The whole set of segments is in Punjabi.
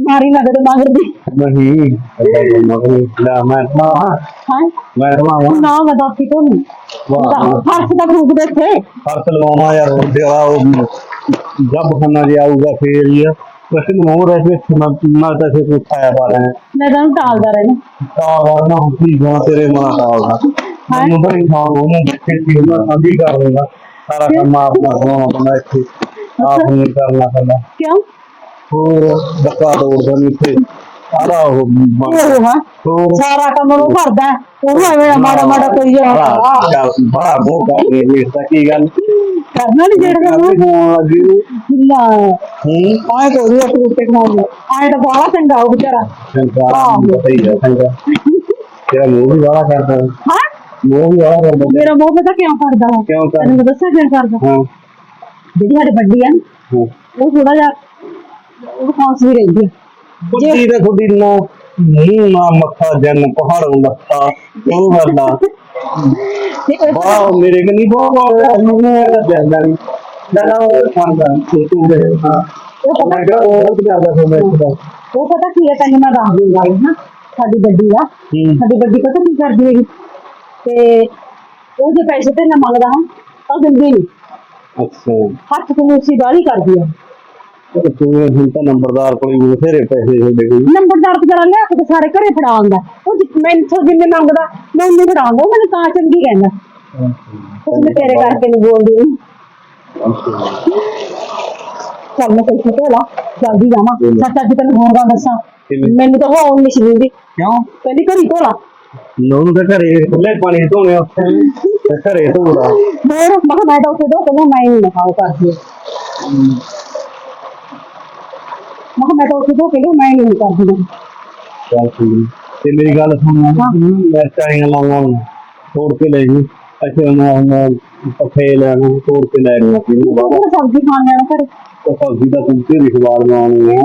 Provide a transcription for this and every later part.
ਮਾਰੀ ਨਾ ਕਦੇ ਮਗਰ ਦੀ। ਨਹੀਂ ਮਗਰ ਲੈ ਮੈਂ ਨਾ ਹਾਂ? ਮੈਂ ਰਵਾਵਾਂ ਨਾ ਮੈਂ ਦੱਸ ਕੀ ਵਾਹ ਫਰਸ਼ ਦਾ ਰੂਪ ਦੇਖੇ ਹਰਤ ਲਵਾਉਣਾ ਯਾਰ ਤੇਰਾ ਉਹ ਜੱਬ ਖਾਨਾ ਜੇ ਆਊਗਾ ਫੇਰ ਹੀ ਆ। ਵੈਸੇ ਮੋਰ ਹੈ ਕਿ ਨਾ ਨਾ ਤਾਂ ਸੇ ਕੁਛ ਆਇਆ ਪਾ ਰਹੇ। ਮੈਂ ਤਾਂ ਟਾਲਦਾ ਰਹਿਣਾ। ਤਾਂ ਵਰਨਾ ਹੁੰਦੀ ਗਾਂ ਤੇਰੇ ਮਨ ਦਾ। ਮੈਨੂੰ ਬੜੀ ਖਾਣ ਉਹਨੂੰ ਦੇਖੇ ਸੀ ਉਹਨਾਂ ਸੰਧੀ ਕਰ ਲੂੰਗਾ ਸਾਰਾ ਕੰਮ ਆਪ ਨਾ ਹੋਣਾ ਪੈਂਦਾ ਇੱਥੇ। ਆਪ ਨੂੰ ਕਰਨਾ ਪੈਂਦਾ ਕਿਉਂ ਹੋਰ ਬੱਕਾ ਤੋੜਦਾ ਨਹੀਂ ਇੱਥੇ ਸਾਰਾ ਉਹ ਬਣ- ਉਹ ਹਾਂ ਹੋਰ ਸਾਰਾ ਕੰਮ ਉਹ ਕਰਦਾ ਹੈ। ਉਹ ਐਵੇਂ ਮਾੜਾ ਮਾੜਾ ਕੋਈ ਬੜਾ ਆ ਚੱਲ ਬੜਾ ਮੋਹ ਕਰ ਗਏ ਇਸ ਦਾ ਕੀ ਗੱਲ ਕਰਨਾ ਨਹੀਂ ਜਿਹੜਾ ਕੰਮ ਕਰਨੀ ਹੋਣ ਲੱਗੀ ਨਾ ਹੂੰ ਆਏ ਤਾਂ ਉਹ ਟੂਟ ਕੇ ਖਾਉਂਦਾ ਆਏ ਤਾਂ ਬਾਹਲਾ ਚੰਗਾ ਉਹ ਵਿਚਾਰਾ ਚੰਗਾ ਪਤਾ ਹੀ ਹੈ ਚੰਗਾ ਤੇਰਾ ਮੂੰਹ ਵੀ ਵਾਲਾ ਕਰਦਾ ਹਾਂ ਮੂੰਹ ਵੀ ਵਾਲਾ ਕਰਦਾ ਮੇਰਾ ਮੋਹ ਪਤਾ ਕਿਉਂ ਕਰਦਾ ਹੈ ਕਿਉਂ ਕਰ ਤੈਨੂੰ ਮੈਂ ਦੱਸਾਂ ਕਿਉਂ ਕਰਦਾ ਹਾਂ ਜਿਹੜੀ ਸਾਡੀ ਵੱਡੀ ਆ ਨਾ, ਹਾਂ। ਉਹ ਥੋੜਾ ਜਿਹਾ ਉਹ ਖਾਂਸ ਵੀ ਰਹਿੰਦੀ ਹੈ ਕੁੱਤੀ ਤੇ ਖੁੱਡੀ ਨਾ ਮੂੰਹ ਨਾ ਮੱਥਾ ਜਨ ਪਹਾੜੋਂ ਲੱਥਾ ਉਹ ਤੇ ਉਹ ਵਾਹ ਮੇਰੇ ਕਨੀ ਬਹੁਤ ਮੈਨੂੰ ਜਾਂਦਾ ਨਹੀਂ ਨਾ ਉਹ ਖਾਂਦਾ ਤੂੰ ਦੇ ਹਾਂ। ਉਹ ਪਤਾ ਮੈਂ ਕਿਹਾ ਉਹ ਕੀ ਕਰਦਾ ਫਿਰ ਮੈਂ ਇੱਥੇ ਉਹ ਪਤਾ ਕੀ ਹੈ ਤੈਨੂੰ ਮੈਂ ਦੱਸ ਦੂੰਗਾ ਨਾ ਸਾਡੀ ਵੱਡੀ ਆ। ਹੂੰ। ਸਾਡੀ ਵੱਡੀ ਪਤਾ ਕੀ ਕਰਦੀ ਹੈਗੀ? ਤੇ ਉਹ ਜੇ ਪੈਸੇ ਤੇ ਨਾ ਮੰਗਦਾ ਹਾਂ ਤਾਂ ਦਿੰਦੀ ਨਹੀਂ ਅੱਛਾ। ਹੱਥ ਉਸੇ ਗਾਲੀ ਕਰਦੀ ਆ ਤੂੰ ਹੁਣ ਤਾਂ ਨੰਬਰਦਾਰ ਕੋਲ ਵੀ ਬਥੇਰੇ ਪੈਸੇ ਹੁੰਦੇ ਕੋਈ ਨੰਬਰਦਾਰ ਤੇ ਜਰਾ ਲਿਆ ਕੇ ਤੇ ਸਾਰੇ ਘਰੇ ਫੜਾ ਆਉਂਦਾ। ਉਹ ਜਿ- ਮੈਥੋਂ ਜਿੰਨੇ ਮੰਗਦਾ ਮੈਂ ਉਹਨੇ ਫੜਾ ਆਉਂਦਾ ਉਹ ਮੈਨੂੰ ਤਾਂ ਚੰਗੀ ਕਹਿੰਦਾ। ਉਹ ਮੈਂ ਤੇਰੇ ਕਰਕੇ ਨਹੀਂ ਬੋਲਦੀ। ਚੱਲ ਮੈਂ ਕੋਈ ਲਾ ਜਲਦੀ ਜਾਵਾਂ। ਸੱਚ ਅੱਜ ਤੈਨੂੰ ਹੋਰ ਗੱਲ ਦੱਸਾਂ। ਕਿਵੇਂ? ਮੈਨੂੰ ਤਾਂ ਉਹ ਨਹੀਂ ਸੀ ਦਿੰਦੀ। ਕਿਉਂ? ਕਹਿੰਦੀ ਘਰੀ ਧੋਲਾ ਲੋਨ ਦੇ ਘਰੇ ਖੁੱਲੇ ਪਾਣੀ ਧੋਣੇ ਉੱਥੇ ਤੇ ਘਰੇ ਧੋੜਾ ਹੋਰ ਮੈਂ ਕਿਹਾ ਮੈਂ ਤਾਂ ਉੱਥੇ ਧੋ ਕਹਿੰਦਾ ਮੈਂ ਨਹੀਂ ਖਾਓ ਕਰਦੀ ਮੈਂ ਕਿਹਾ ਮੈਂ ਤਾਂ ਉੱਥੇ ਧੋ ਕੇ ਲਿਆ, ਮੈਂ ਨਹੀਂ ਕਰਦੀ ਚੱਲ ਠੀਕ ਤੇ ਮੇਰੀ ਗੱਲ ਸੁਣ ਮੈਂ ਚਾਹੀਆਂ ਲਾਉਣਾ ਤੋੜ ਕੇ ਲੈ ਜੀ। ਅੱਛਾ ਹੁਣ ਪੱਖੇ ਲੈਣਾ ਤੋੜ ਕੇ ਲੈ ਕਿਹੜਾ ਸਬਜ਼ੀ ਖਾਣ ਜਾਣਾ ਘਰੇ। ਸਬਜ਼ੀ ਦਾ ਤੂੰ ਤੇ ਰਿਖਵਾਲ ਬਣਾਉਣੀ ਆ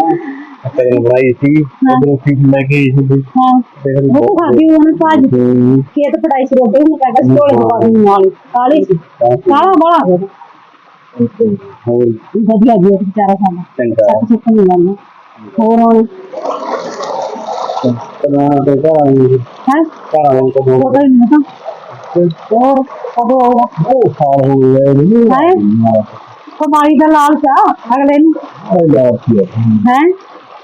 ਇਹ ਬਣਾਈ ਸੀ ਉਧਰੋਂ ਸੀ ਲੈ ਕੇ ਆਈ ਸੀ ਹਾਂ। ਤੇ ਉਹ ਤਾਂ ਖਾਦੀ ਉਹਨੇ ਹੂੰ। ਖੇਤ ਪੜਾਈ ਸੀ ਰੋਟੀ ਨੂੰ ਕਹਿੰਦਾ ਸਟੋਲੇ ਦੇ ਪਾਣੀ ਨਾਲ ਕਾਲੀ ਸੀ। ਕਾਲਾ ਬੜਾ ਹੋ ਹੋਰ? ਵਧੀਆ ਜੀ ਵਿਚਾਰਾ ਸਾਡਾ। ਚੰਗਾ। ਸੁੱਖ ਨਹੀਂ ਲਾਉਂਦਾ। ਹੋਰ ਹੁਣ? ਤਾਂ ਤੇ ਘਰ ਆਈ ਹੈ? ਤਾਂ ਉਹ ਤਾਂ ਨਹੀਂ ਤਾਂ ਹੋਰ? ਕਦੋਂ ਉਹ ਸਾਲ ਹੋ ਗਏ ਨਹੀਂ ਹੈਂ? ਕਮਾਈ ਦਾ ਲਾਲਚ ਆ ਅਗਲੇ ਨੂੰ। ਕੀ ਹੈ?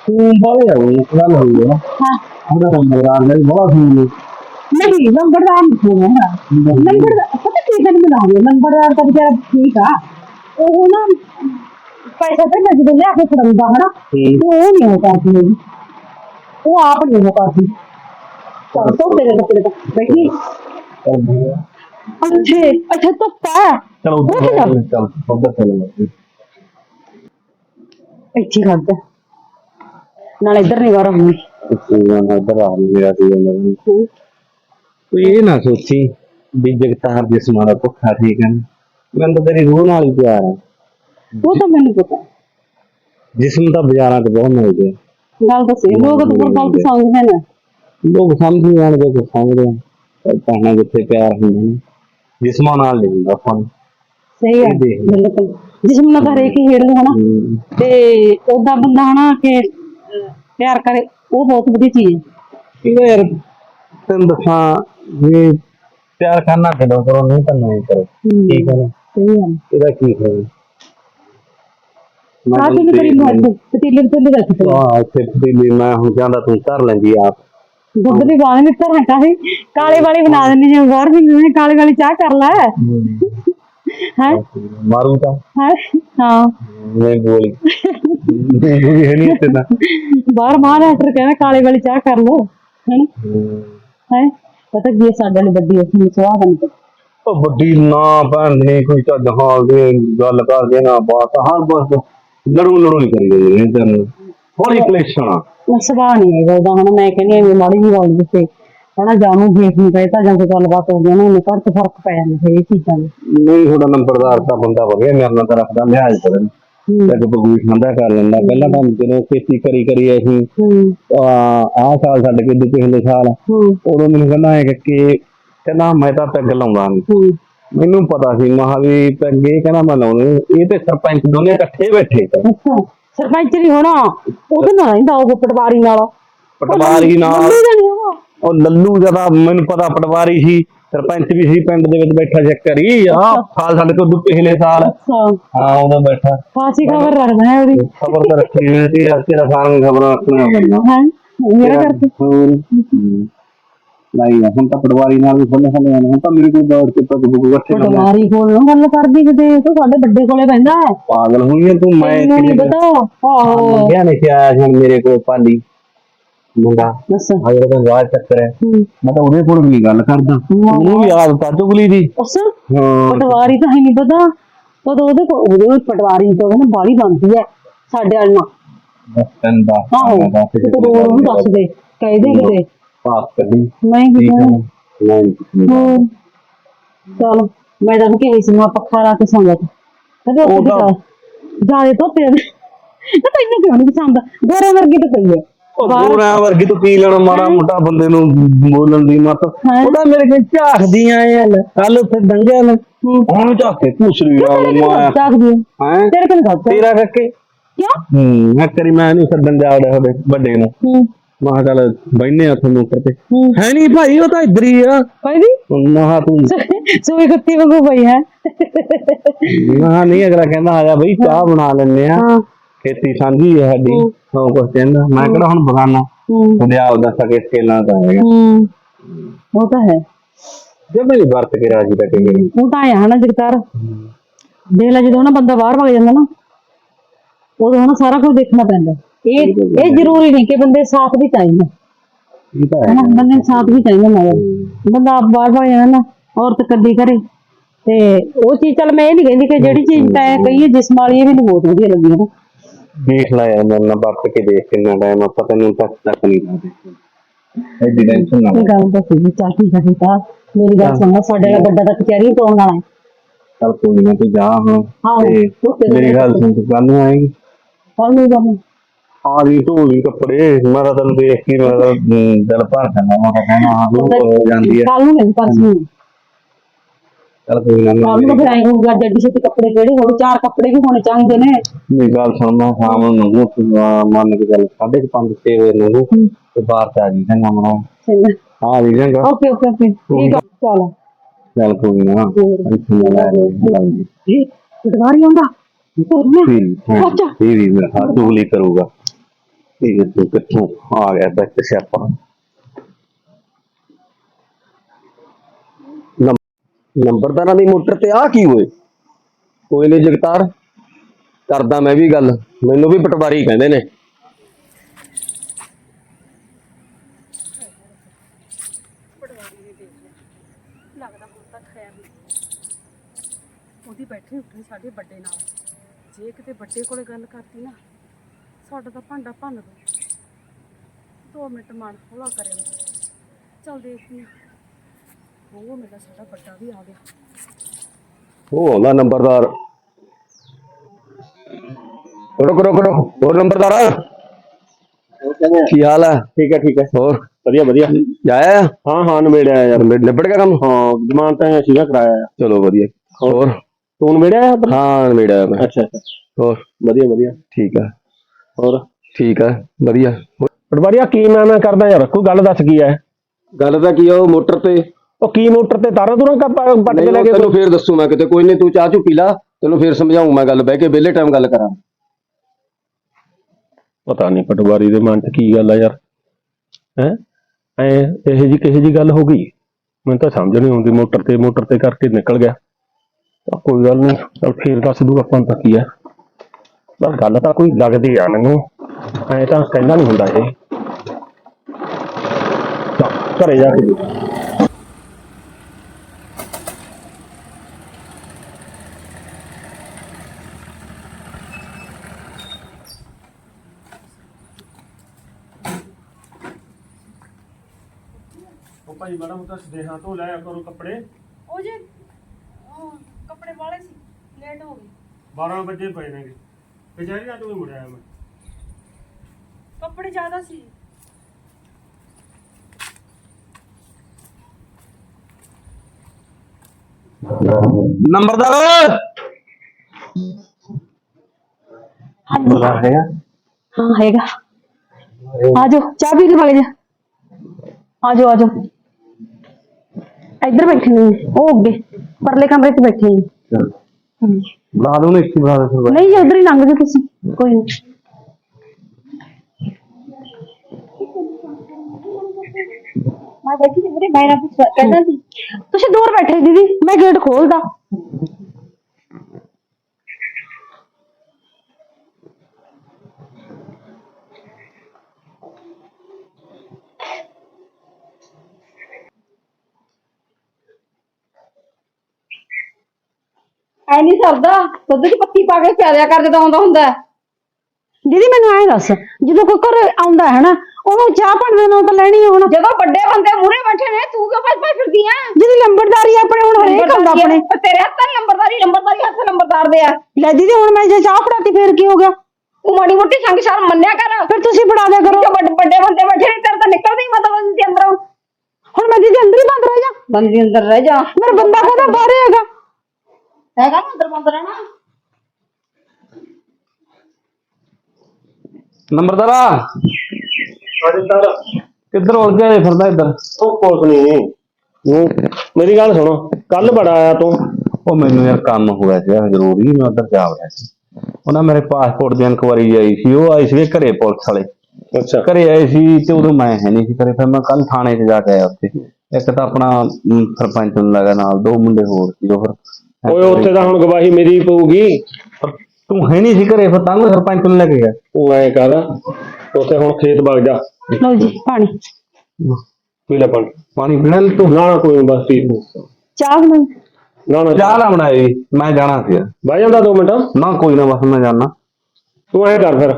ਹੈ ਤੂੰ ਬਾਲੇ ਆ ਉਹ ਗੱਲ ਹੋਈ ਹੈ ਹਾਂ ਉਹਦਾ ਨੰਬਰ ਨੇ ਬੜਾ ਸੀ ਨਹੀਂ ਨੰਬਰਦਾਰ ਨਹੀਂ ਹੋਣਾ ਨੰਬਰ ਪਤਾ ਕੀ ਗੱਲ ਬਣਾਉਂਦੇ ਨੰਬਰਦਾਰ ਤਾਂ ਵਿਚਾਰਾ ਠੀਕ ਆ। ਉਹ ਨਾ ਪੈਸਾ ਤੇ ਜਦੋਂ ਲਿਆ ਕੇ ਫੜਾਉਂਦਾ ਹਨਾ? ਤੇ ਉਹ ਨਹੀਂ ਹੋ ਕਰਦੀ ਹੈਗੀ। ਉਹ ਆਪ ਨਹੀਂ ਹੋ ਕਰਦੀ। ਚਲ ਤੋਂ ਤੇਰੇ ਕੱਪੜੇ ਤਾਂ। ਬੈਠੀ। ਅੱਛੇ ਅੱਛਾ ਚਲੋ ਉਹ ਕੀ ਗੱਲ? ਚੱਲ ਬੱਬਰ ਚੱਲ ਇੱਥੇ ਖੜਦਾ ਨਾਲ ਇੱਧਰ ਨਹੀਂ ਗਰਮ ਹੋਈ ਇੱਧਰ ਆ ਮੇਰਾ ਕੀ ਜਾਂਦਾ ਤੂੰ ਇਹ ਨਾ ਸੋਚੀ ਵੀ ਜਗਤਾਰ ਜਿਸਮਾਂ ਦਾ ਭੁੱਖਾ ਠੀਕ ਹੈ ਮੈਨੂੰ ਤਾਂ ਤੇਰੀ ਰੂਹ ਨਾਲ ਹੀ ਪਿਆਰ ਹੈ। ਉਹ ਤਾਂ ਮੈਨੂੰ ਪਤਾ। ਜਿਸਮ ਤਾਂ ਬਾਜ਼ਾਰਾਂ 'ਚ ਬਹੁਤ ਮਿਲਦੇ ਆ ਗੱਲ ਤਾਂ ਸਹੀ ਲੋਕ ਤਾਂ ਗਲਤ ਸਮਝਦੇ ਨੇ। ਲੋਕ ਸਮਝ ਨਹੀਂ ਆਣਗੇ ਕਿ ਸਮਝਦੇ ਆ ਪਾਣਾ ਜਿੱਥੇ ਪਿਆਰ ਹੁੰਦਾ ਨੇ ਜਿਸਮਾਂ ਨਾਲ ਨਹੀਂ ਹੁੰਦਾ ਆਪਾਂ ਨੂੰ। ਸਹੀ ਹੈ। ਇਹ ਦੇਖ। ਬਿਲਕੁਲ। ਜਿਸਮ ਨਾਲ ਤਾਂ ਹਰੇਕ ਹੀ ਖੇਡਦਾ ਹਨਾ ਹਮ, ਤੇ ਉਹਦਾ ਬੰਦਾ ਹਨਾ ਕਿ ਪਿਆਰ ਕਰੇ ਉਹ ਬਹੁਤ ਵਧੀਆ ਚੀਜ਼ ਹੈ। ਇਹ ਯਾਰ ਤੈਨੂੰ ਦੱਸਾਂ ਵੀ ਪਿਆਰ ਕਰਨਾ ਦਿਲੋਂ ਕਰੋ ਨਹੀਂ ਤਾਂ ਨਹੀਂ ਕਰੋ। ਠੀਕ ਹੈ ਨਾ ਸਹੀ ਹੈ। ਇਹਦਾ ਕੀ ਕੇ ਤੇਰੀ ਮੌਤ ਪਤੀਲੇ ਤੇ। ਹਾਂ ਇੱਥੇ ਪਤੀਲੀ ਮੈਂ ਹੁਣ ਚਾਹੁੰਦਾ ਤੂੰ ਧਰ ਲੈਂਦੀ ਆਪ। ਦੁੱਧ ਦੀ ਬਾਣ ਵਿੱਚ ਧਰਾਂ ਕਾਹੇ ਕਾਲੇ ਵਾਲੀ ਬਣਾ ਦਿੰਦੀ ਜਿਵੇਂ ਬਾਹਰ ਵੀ ਕਾਲੇ ਵਾਲੀ ਚਾਹ ਕਰ ਲੈ। ਹੈ? ਮਾਰੂ ਤਾਂ। ਹੈ? ਹਾਂ। ਮੈਂ ਗੋਲੀ। ਨਹੀਂ ਹੈ ਨਹੀਂ ਤੇ ਨਾ। ਬਾਹਰ ਮਾਰ ਹੈਟਰ ਕਹਿੰਦਾ ਕਾਲੇ ਵਾਲੀ ਚਾਹ ਕਰ ਲੋ ਹੈਨਾ? ਹੈ। ਪਤਾ ਕੀ ਸਾਡੇ ਨਾਲ ਵੱਡੀ ਉਸ ਨੂੰ ਸਵਾਹ ਬਣ ਕੇ ਉਹ ਵੱਡੀ ਨਾ ਭੈਣ ਨੇ ਕੋਈ ਚੱਜ ਹਾਲ ਦੇ ਗੱਲ ਕਰਦੇ ਨਾ ਬਾਤ ਹਰ ਬਸ ਲੜੂ ਲੜੂ ਹੀ ਕਰੀ ਜਾਂਦੇ ਨੇ ਤੈਨੂੰ ਬੜੀ ਕਲੇਸ਼ਾਂ ਸੁਭਾਅ ਨਹੀਂ ਹੈਗਾ ਉਹਦਾ ਹੁਣ ਮੈਂ ਕਹਿੰਦੀ ਐਵੇਂ ਮਾੜੀ ਜਿਹੀ ਗੱਲ ਦਿੱਤੇ ਹਨਾ ਜਾਣੂ ਦੇਖ ਨਹੀਂ ਪਏ ਤਾਂ ਜਾਂ ਕੋਈ ਗੱਲਬਾਤ ਹੋ ਗਈ ਨਾ ਉਹਨੇ ਘਰ ਫ਼ਰਕ ਪੈ ਜਾਂਦਾ ਫਿਰ ਇਹ ਚੀਜ਼ਾਂ ਦੇ। ਨਹੀਂ ਤੁਹਾਡਾ ਨੰਬਰਦਾਰ ਤਾਂ ਬੰਦਾ ਵਧੀਆ ਮੇਰੇ ਨਾਲ ਤਾਂ ਰੱਖਦਾ ਲਿਹਾਜ਼ ਕਰਨ ਹੂੰ। ਤੇ ਕੋਈ ਠੰਡਾ ਕਰ ਲੈਂਦਾ ਪਹਿਲਾਂ ਤਾਂ ਜਦੋਂ ਖੇਤੀ ਕਰੀ ਕਰੀ ਅਸੀਂ ਹੂੰ। ਆਹ ਸਾਲ ਛੱਡ ਕੇ ਦੂਜੇ ਪਿਛਲੇ ਸਾਲ ਹੂੰ। ਉਦੋਂ ਮੈਨੂੰ ਕਹਿੰਦਾ ਹੈ ਕਿ ਕਹਿੰਦਾ ਮੈਂ ਤਾਂ ਪੈਗ ਲਾਉਂਦਾ ਨਹੀਂ ਹੂੰ। ਮੈਨੂੰ ਪਤਾ ਸੀ ਮਹਾ ਵੀ ਪੈਗ ਇਹ ਕਹਿੰਦਾ ਮੈਂ ਲਾਉਂਦੇ ਇਹ ਤੇ ਸਰਪੰਚ ਦੋਨੇ ਇਕੱਠੇ ਬੈਠੇ ਅੱਛਾ ਸਰਪੰਚ ਨਹੀਂ ਹੋਣਾ ਉਹਦੇ ਨਾਲ ਰਹਿੰਦਾ ਉਹ ਪਟਵਾਰੀ ਨਾਲ। ਪਟਵਾਰੀ ਨਾਲ। ਮੰਮੀ ਦਾ ਨੀ ਹੋਣਾ। ਉਹ ਲੱਲੂ ਜਦਾ ਮੈਨੂੰ ਪਤਾ ਪਟਵਾਰੀ ਸੀ ਸਰਪੰਚ ਵੀ ਸੀ ਪਿੰਡ ਦੇ ਵਿੱਚ ਬੈਠਾ ਚੈੱਕ ਕਰੀ ਆ ਸਾਲ ਸਾਡੇ ਤੋਂ ਪਿਛਲੇ ਸਾਲ। ਹਾਂ ਉਹਦਾ ਬੈਠਾ। ਖਾਸੀ ਖਬਰ ਰੱਖਦਾ ਹੈ ਉਹਦੀ। ਖਬਰ ਤਾਂ ਰੱਖੀ ਹੋਈ ਸੀ ਤੇਰਾ ਸਾਰਾ ਖਬਰ ਰੱਖਣਾ ਹੈ। ਮੇਰਾ ਹੋਰ ਨਹੀਂ ਹੁਣ ਤਾਂ ਪਟਵਾਰੀ ਨਾਲ ਵੀ ਫੁੱਲ ਫੁੱਲ ਹੁਣ ਤਾਂ ਮੇਰੇ ਕੋਲ ਦੌੜ ਕੇ ਪੱਗ ਬੁੱਗ ਨਾ ਪਟਵਾਰੀ ਕੋਲ ਨੂੰ ਗੱਲ ਕਰਦੀ ਕਿਤੇ? ਤੂੰ ਸਾਡੇ ਵੱਡੇ ਕੋਲੇ ਪੈਂਦਾ ਹੈ। ਪਾਗਲ ਹੋਈ ਹੈ ਤੂੰ ਮੈਂ ਨਹੀਂ ਪਤਾ। ਆਹੋ। ਗਿਆ ਨਹੀਂ ਆਇਆ ਹੁਣ ਮੇਰੇ ਕੋਲ ਪਾਲੀ। ਮੁੰਡਾ। ਦੱਸ। ਅਗਰ ਤਾਂ ਰਾਜ ਚੱਕਰ ਹੈ। ਮੈਂ ਤਾਂ ਉਹਦੇ ਕੋਲ ਵੀ ਗੱਲ ਕਰਦਾ। ਉਹਨੂੰ ਵੀ ਆਦਤ ਆ ਚੁਗਲੀ ਦੀ। ਅੱਛਾ ਹਾਂ। ਪਟਵਾਰੀ ਤਾਂ ਹੈ ਨਹੀਂ ਪਤਾ। ਪਤਾ ਉਹਦੇ ਕੋਲ ਉਹਦੇ ਪਟਵਾਰੀ ਤੋਂ ਨਾ ਬਾਲੀ ਬਣਦੀ ਹੈ ਸਾਡੇ ਵਾਲ ਨਾਲ ਬਸ ਤੰਦਾ ਆਹੋ। ਕਿਤੇ ਹੋਰ ਉਹਨੂੰ ਦੱਸ ਦੇ। ਕਹਿ ਦੇ ਕਿਤੇ। ਪਾਸ ਕਰੀ ਮੈਂ ਕੀ ਠੀਕ ਹੈ। ਕਹਾਂ ਨਹੀਂ ਚਲ ਮੈਂ ਤਾਂ ਕਿ ਇਸ ਨੂੰ ਪੱਖਾ ਲਾ ਕੇ ਸੌਂ ਜਾ ਕਦੇ ਉਹ ਤਾਂ- ਜਾਦੇ ਤੋਂ ਤੇ ਤਾਂ ਤੈਨੂੰ ਕਿਉਂ ਨਹੀਂ ਪਸੰਦ? ਗੋਰੇ ਵਰਗੀ ਤਾਂ ਪਈ ਹੈ। ਉਹ ਪੂਰਾ ਵਰਗੀ ਤੂੰ ਕੀ ਲੈਣਾ ਮਾੜਾ ਮੋਟਾ ਬੰਦੇ ਨੂੰ ਬੋਲਣ ਦੀ ਮਤ? ਉਹਦਾ ਮੇਰੇ ਕੋਲ ਝਾਕਦੀਆਂ ਐ ਕੱਲ ਉੱਥੇ ਡੰਗਿਆ ਨੇ। ਹੁਣ ਝਾਕ ਕੇ ਪੁੱਛਰੀ ਆ ਮਾਇਆ ਜਾਗਦੀ ਹੈ? ਤੇਰੇ ਕੋਲ ਦੱਸ ਤੇਰਾ ਕਰਕੇ? ਕਿਉਂ? ਹੂੰ ਮੈਂ ਕਰੀ ਮੈਂ ਇਹਨੂੰ ਸੱਦਣ ਜਾ ਵੜਿਆ ਉਹਦੇ ਵੱਡੇ ਨੂੰ। ਹੂੰ। ਮੈਂ ਕਿਹਾ ਚੱਲ ਬੈਨੇ ਆ ਤੁਹਾਨੂੰ ਉੱਪਰ ਤੇ। ਹੂੰ। ਨਹੀਂ ਭਾਈ ਉਹ ਤਾਂ ਇੱਧਰ ਹੀ ਆ। ਕੋਈ ਵੀ ਮੈਂ ਕਿਹਾ ਤੂੰ ਸੂਈ ਕੁੱਤੀ ਵਾਂਗੂ ਪਈ ਹੈ। ਮੈਂ ਕਿਹਾ ਨਹੀਂ ਅਗਲਾ ਕਹਿੰਦਾ ਆ ਜਾ ਬਈ ਚਾਹ ਬਣਾ ਲੈਣੇ ਆ। ਖੇਤੀ ਸਾਂਝੀ ਹੈ ਸਾਡੀ ਹੂੰ। ਕੁਛ ਕਹਿੰਦਾ। ਮੈਂ ਕਿਹੜਾ ਹੁਣ ਬਗਾਨਾ? ਹੂੰ। ਉਹਦੇ ਆਪਦਾ ਸਕੇ ਸਕੇਲਾਂ ਦਾ ਹੈਗਾ। ਹੂੰ। ਉਹ ਤਾਂ ਹੈ। ਜੇ ਮੇਰੀ ਵਰਤ ਕੇ ਰਾਜੀ ਤੱਕ ਗਈ ਉਹ ਤਾਂ ਆਇਆ ਹਨਾ ਜਗਤਾਰ। ਦੇਖ ਲੈ ਜਦੋਂ ਨਾ ਬੰਦਾ ਬਾਹਰ ਭਗ ਜਾਂਦਾ ਨਾ ਉਦੋਂ ਨਾ ਸਾਰਾ ਕੁਝ ਦੇਖਣਾ ਪੈਂਦਾ। ਇਹ ਇਹ ਜ਼ਰੂਰੀ ਨਹੀਂ ਕਿ ਬੰਦੇ ਸਾਥ ਵੀ ਚਾਹੀਦਾ। ਇਹ ਤਾਂ ਹੈ। ਹਨਾ? ਬੰਦੇ ਨੂੰ ਸਾਥ ਵੀ ਚਾਹੀਦਾ ਮਗਰ ਬੰਦਾ ਆਪ ਬਾਹਰ ਭਗ ਜਾਂਦਾ ਨਾ ਔਰਤ ਕੱਲੀ ਕਰੇ। ਤੇ ਉਹ ਚੀਜ਼ ਚੱਲ ਮੈਂ ਇਹ ਨਹੀਂ ਕਹਿੰਦੀ ਕਿ ਜਿਹੜੀ ਚੀਜ਼ ਤੈਂ ਕਹੀ ਹੈ ਜਿਸਮ ਵਾਲੀ ਇਹ ਮੈਨੂੰ ਬਹੁਤ ਵਧੀਆ ਲੱਗੀ ਹੈ ਨਾ ਦੇਖ ਲੈ ਯਾਰ ਮੇਰੇ ਨਾਲ ਵਰਤ ਕੇ ਦੇਖ ਕਿੰਨਾ ਟਾਈਮ ਆ ਪਤਾ ਨਹੀਂ ਤੱਕ ਤੱਕ ਨਹੀਂ ਲੱਗਦੇ ਐਡੀ ਟੈਨਸ਼ਨ ਨਾ ਇਹ ਗੱਲ ਤਾਂ ਸਹੀ ਚੱਲ ਠੀਕ ਹੈ ਠੀਕ ਆ ਮੇਰੀ ਗੱਲ ਸੁਣਨਾ ਸਾਡੇ ਨਾਲ ਵੱਡਾ ਤਾਂ ਕਚਹਿਰੀ ਤੋਂ ਆਉਣ ਵਾਲਾ ਹੈ। ਚੱਲ ਕੋਈ ਨਾ ਤੂੰ ਜਾ ਹੁਣ ਹਾਂ ਤੇ ਉਹ ਤੇਰੇ ਮੇਰੀ ਗੱਲ ਸੁਣ ਤੂੰ ਕੱਲ ਨੂੰ ਆਏਗੀ? ਕੱਲ ਨੂੰ ਜਾਣਾ ਆ ਵੀ ਧੋਲੀ ਕੱਪੜੇ ਮੈਂ ਤਾਂ ਤੈਨੂੰ ਦੇਖ ਕੇ ਮੇਰਾ ਤਾਂ, ਅਮ, ਦਿਲ ਭਰ ਜਾਂਦਾ ਮੈਂ ਤਾਂ ਕਹਿਣਾ ਹਾਂ ਤੂੰ ਹੋ ਜਾਂਦੀ ਹੈ ਕੱਲ ਨੂੰ ਨਹੀਂ ਪਰਸੋਂ ਨੂੰ। ਚੱਲ ਕੋਈ ਨਾ ਕੱਲ ਨੂੰ ਫਿਰ ਆਏ ਹੋਊਗਾ ਜੱਡੀ ਛੇਤੀ ਕੱਪੜੇ ਕਿਹੜੇ ਹੋਣ ਚਾਰ ਕੱਪੜੇ ਵੀ ਹੋਣੇ ਚਾਹੀਦੇ ਨੇ। ਮੇਰੀ ਗੱਲ ਸੁਣ ਮੈਂ ਸ਼ਾਮ ਨੂੰ ਨੰਗੂ ਤੂੰ, ਅਹ, ਮੰਨ ਕੇ ਚੱਲ ਸਾਢੇ ਕੁ ਪੰਜ ਛੇ ਵਜੇ ਨੰਗੂ ਤੇ ਬਾਹਰ ਤੇ ਆ ਜੀ ਚੰਗਾ ਮਨਾ। ਆ ਜੀ ਚੰਗਾ। Okay okay okay. ਠੀਕ ਆ ਚਲ। ਚੱਲ ਕੋਈ ਨਾ ਇੱਥੇ ਨਾ ਲੈ ਜਾਈਂ। ਇਹ ਪਟਵਾਰੀ ਆਉਂਦਾ? ਤੁਰਨਾ ਫਿਰ ਅੱਛਾ। ਇਹ ਵੀ ਮੇਰਾ ਹੱਥ ਉਗਲੀ ਕਰੂਗਾ। ਇਹ ਤੂੰ ਕਿੱਥੋਂ ਆ ਗਿਆ ਬੱਚ ਸਿਆਪਾ ਨੰਬ- ਨੰਬਰਦਾਰਾਂ ਦੀ ਮੋਟਰ ਤੇ ਆ ਕੀ ਹੋਏ? ਕੋਈ ਨਹੀਂ ਜਗਤਾਰ, ਕਰਦਾ ਮੈਂ ਵੀ ਗੱਲ, ਮੈਨੂੰ ਵੀ ਪਟਵਾਰੀ ਕਹਿੰਦੇ ਨੇ। ਲੱਗਦਾ ਹੁਣ ਤੱਕ ਖੈਰ ਨਹੀਂ। ਉਹਦੀ ਬੈਠੀ ਉੱਠਣੀ ਸਾਡੇ ਵੱਡੇ ਨਾਲ। ਜੇ ਕਿਤੇ ਵੱਡੇ ਕੋਲੇ ਗੱਲ ਕਰਤੀ ਨਾ, ਸਾਡਾ ਤਾਂ ਭਾਂਡਾ ਭੰਨ ਦੋ। 2 ਮਿੰਟ ਮਨ ਹੌਲਾ ਕਰਿਆ ਚੱਲ ਦੇਖਦੀ ਹਾਂ। ਉਹ ਮੇਰਾ ਸਾਡਾ ਵੱਡਾ ਵੀ ਆ ਗਿਆ। ਉਹ ਆਉਂਦਾ ਨੰਬਰਦਾਰ। ਰੁਕ ਰੁਕ ਰੁਕ ਹੋਰ ਨੰਬਰਦਾਰ? ਕੀ ਹਾਲ ਹੈ? ਠੀਕ ਹੈ ਠੀਕ ਹੈ। ਹੋਰ? ਵਧੀਆ ਵਧੀਆ। ਜਾਇਆ ਹਾਂ? ਹਾਂ ਨਵੇੜਿਆ ਯਾਰ। ਨਿਬੜ ਗਿਆ ਕੰਮ? ਹਾਂ ਜ਼ਮਾਨ ਤਾਂ ਸੀਗਾ ਕਰਾਇਆ ਆ ਚਲੋ ਵਧੀਆ। ਹੋਰ? ਤੂੰ ਨਵੇੜਿਆ ਆ ਹਾਂ ਨਿਬੜਿਆ ਮੈਂ। ਅੱਛਾ ਅੱਛਾ। ਹੋਰ? ਵਧੀਆ ਵਧੀਆ। ਠੀਕ ਆ ਹੋਰ? ਠੀਕ ਆ ਵਧੀਆ। ਪਟਵਾਰੀਆ ਕੀ ਮੈਂ ਨਾ ਕਰਦਾ ਯਾਰ। ਕੋਈ ਗੱਲ ਦੱਸ ਕੀ ਹੈ? ਗੱਲ ਤਾਂ ਕੀ ਆ ਉਹ ਮੋਟਰ ਤੇ ਉਹ ਕੀ ਮੋਟਰ ਤੇ ਤਾਰਾਂ ਤੁਰਾਂ ਪੱਟ ਕੇ ਲੈ ਕੇ ਤੈਨੂੰ ਫੇਰ ਦੱਸੂ ਮੈਂ ਕਿਤੇ ਕੋਈ ਨਹੀਂ ਤੂੰ ਚਾਹ ਚੂ ਪੀ ਲਾ ਤੈਨੂੰ ਫੇਰ ਸਮਝਾਉਂ ਮੈਂ ਗੱਲ ਬਹਿ ਕੇ ਵਿਹਲੇ ਟਾਈਮ ਗੱਲ ਕਰਾਂ। ਪਤਾ ਨਹੀਂ ਪਟਵਾਰੀ ਦੇ ਮਨ 'ਚ ਕੀ ਗੱਲ ਆ ਯਾਰ ਹੈ? ਐ ਇਹ ਜੀ ਕਿਹੇ ਜੀ ਗੱਲ ਹੋ ਗਈ? ਮੈਨੂੰ ਤਾਂ ਸਮਝ ਨਹੀਂ ਆਉਂਦੀ ਮੋਟਰ ਤੇ ਮੋਟਰ ਤੇ ਕਰਕੇ ਨਿਕਲ ਗਿਆ। ਤਾਂ ਕੋਈ ਗੱਲ ਨਹੀਂ ਚਲ ਫੇਰ ਦੱਸ ਦੂ ਆਪਾਂ ਤਾਂ ਕੀ ਹੈ ਪਰ ਗੱਲ ਤਾਂ ਕੋਈ ਲੱਗਦੀ ਆ ਮੈਨੂੰ ਐ ਤਾਂ ਕਹਿੰਦਾ ਨਹੀਂ ਹੁੰਦਾ ਇਹ। ਚੱਲ, ਘਰੇ ਜਾ ਕੇ ਦੇਖ। ਉਹ ਭਾਈ ਮੈਡਮ ਤਾਂ ਸਦੇਹਾਂ ਤੋਂ ਲੈ ਕਰੋ ਕੱਪੜੇ। ਉਹ ਜੇ ਕੱਪੜੇ ਵਾਲੇ ਸੀ ਲੇਟ ਹੋ ਗਈ 12 ਵਜੇ ਪਏ ਨੇਗੇ। ਕਚਹਿਰੀ ਅੱਜ ਕੋਈ ਮੁੜਿਆ ਮੈਂ। ਕੱਪੜੇ ਜ਼ਿਆਦਾ ਸੀ। ਨੰਬਰਦਾਰ ਪਤਾ ਹੈਗਾ? ਚਾਹ ਪੀ ਕੇ ਵਗ ਜਾ। ਆ ਜਾਓ ਆ ਜਾਓ। ਇੱਧਰ ਬੈਠੇ ਨੇ ਉਹ ਅੱਗੇ ਪਰਲੇ ਕਮਰੇ 'ਚ ਬੈਠੇ ਨੇ ਚਲ। ਬੁਲਾ ਦੋ ਨੇ ਇੱਕ ਹੀ ਬੁਲਾ ਦੇ ਫਿਰ। ਨਹੀਂ ਜੀ ਉੱਧਰ ਹੀ ਲੰਘ ਜਾਓ ਤੁਸੀਂ ਕੋਈ ਨਹੀਂ ਮੈਂ ਬੈਠੀ ਸੀ ਮੇਰੇ ਮੈਂ ਨਾ ਕੁਛ ਕਹਿੰਦਾ ਸੀ ਤੁਸੀਂ ਦੂਰ ਬੈਠੇ ਸੀ ਦੀਦੀ ਮੈਂ ਗੇਟ ਖੋਲਦਾ ਐ ਨਹੀਂ ਸਰਦਾ ਦੁੱਧ 'ਚ ਪੱਤੀ ਪਾ ਕੇ ਪਿਆ ਦਿਆ ਕਰ ਜਦੋਂ ਆਉਂਦਾ ਹੁੰਦਾ ਹੈ। ਦੀਦੀ ਮੈਨੂੰ ਐਂ ਦੱਸ ਜਦੋਂ ਕੋਈ ਘਰ ਆਉਂਦਾ ਹੈ ਨਾ ਉਹਨੂੰ ਚਾਹ ਪਾਣੀ ਦੇ ਨਾਲ ਤਾਂ ਲੈਣੀ ਹੈ ਹੁਣ। ਜਦੋਂ ਵੱਡੇ ਬੰਦੇ ਮੂਹਰੇ ਬੈਠੇ ਨੇ ਤੂੰ ਕਿਉਂ ਭੱਜ ਭੱਜ ਫਿਰਦੀ ਆ ਜਿਹਦੀ ਲੰਬੜਦਾਰੀ ਆਪਣੇ ਹੁਣ ਹਰੇਕ ਆਉਂਦਾ ਆਪਣੇ। ਤੇਰੇ ਹੱਥ ਤਾਂ ਨੰਬਰਦਾਰੀ ਨੰਬਰਦਾਰੀ ਹੱਥ ਨੰਬਰਦਾਰ ਦੇ ਆ। ਲੈ ਦੀਦੀ ਹੁਣ ਮੈਂ ਜੇ ਚਾਹ ਫੜਾਤੀ ਫੇਰ ਕੀ ਹੋ ਗਿਆ? ਤੂੰ ਮਾੜੀ ਮੋਟੀ ਸੰਗ ਸ਼ਰਮ ਮੰਨਿਆ ਕਰ। ਫਿਰ ਤੁਸੀਂ ਫੜਾ ਦਿਆ ਕਰੋ। ਜੋ ਵੱਡੇ ਵੱਡੇ ਬੰਦੇ ਬੈਠੇ ਨੇ ਤੇਰੇ ਤਾਂ ਨਿਕਲਦੀ ਮਤਲਬ ਦੇ ਅੰਦਰੋਂ। ਹੁਣ ਮੈਂ ਦੀਦੀ ਅੰਦਰ ਹੀ ਬੰਦ ਰਹਿ ਜਾ। ਬੰਦੀ ਅੰਦਰ ਰਹਿ ਜਾ। ਮੇਰਾ ਬੰਦਾ ਕਹਿੰਦਾ ਬਾਹਰ ਹੈਗਾ। ਹੈਗਾ ਨਾ ਅੰਦਰ ਬੰਦ ਰਹਿਣਾ? ਨੰਬਰਦਾਰਾ ਅਜਿੰਦਰ ਕਿੱਧਰ ਉੜ ਗਿਆ ਇਹ ਫਿਰਦਾ ਇੱਧਰ? ਉਹ ਕੁਛ ਨਹੀਂ ਉਹ ਮੇਰੀ ਗੱਲ ਸੁਣੋ ਕੱਲ ਬੜਾ ਆਇਆ ਤੂੰ। ਉਹ ਮੈਨੂੰ ਯਾਰ ਕੰਮ ਹੋਇਆ ਸੀ ਯਾਰ ਜ਼ਰੂਰੀ ਮੈਂ ਉੱਧਰ ਜਾ ਵੜਿਆ ਸੀ। ਉਹਨਾਂ ਮੇਰੇ ਪਾਸਪੋਰਟ ਦੀ ਇਨਕੁਆਰੀ ਆਈ ਸੀ ਉਹ ਆਈ ਸੀ ਘਰੇ ਪੁਲਿਸ ਵਾਲੇ। ਅੱਛਾ। ਘਰੇ ਆਏ ਸੀ ਤੇ ਉਦੋਂ ਮੈਂ ਹੈ ਨਹੀਂ ਸੀ ਘਰੇ ਫਿਰ ਮੈਂ ਕੱਲ ਥਾਣੇ 'ਚ ਜਾ ਕੇ ਆਇਆ ਉੱਥੇ। ਇੱਕ ਤਾਂ ਆਪਣਾ ਅਮ, ਸਰਪੰਚ ਨੂੰ ਲੱਗਾ ਨਾਲ ਦੋ ਮੁੰਡੇ ਹੋਰ ਸੀ ਉਹ ਫਿਰ ਓਏ ਉੱਥੇ ਤਾਂ ਹੁਣ ਗਵਾਹੀ ਮੇਰੀ ਪਊਗੀ। ਪਰ ਤੂੰ ਹੈ ਨਹੀਂ ਸੀ ਘਰੇ ਫਿਰ ਤਾਂ ਉਹ ਸਰਪੰਚ ਨੂੰ ਲੈ ਕੇ ਗਿਆ। ਤੂੰ ਐ ਕਰ ਉੱਥੇ ਹੁਣ ਖੇਤ ਵਗ ਜਾ। ਲਓ ਜੀ ਪਾਣੀ। ਪੀ ਲੈ ਪਾਣੀ। ਪਾਣੀ ਪੀਣਾ ਨੀ ਤੂੰ? ਨਾ ਨਾ ਕੋਈ ਨੀ, ਬਸ ਪੀ ਤੂੰ। ਚਾਹ ਬਣਾਈ। ਨਾ ਨਾ ਚਾਹ ਨਾ ਬਣਾਈ ਮੈਂ ਜਾਣਾ ਸੀ। ਬਹਿ ਜਾਂਦਾ ਦੋ ਮਿੰਟ। ਨਾ ਕੋਈ ਨਾ ਬਸ ਮੈਂ ਜਾਣਾ। ਤੂੰ ਐ ਕਰ ਫਿਰ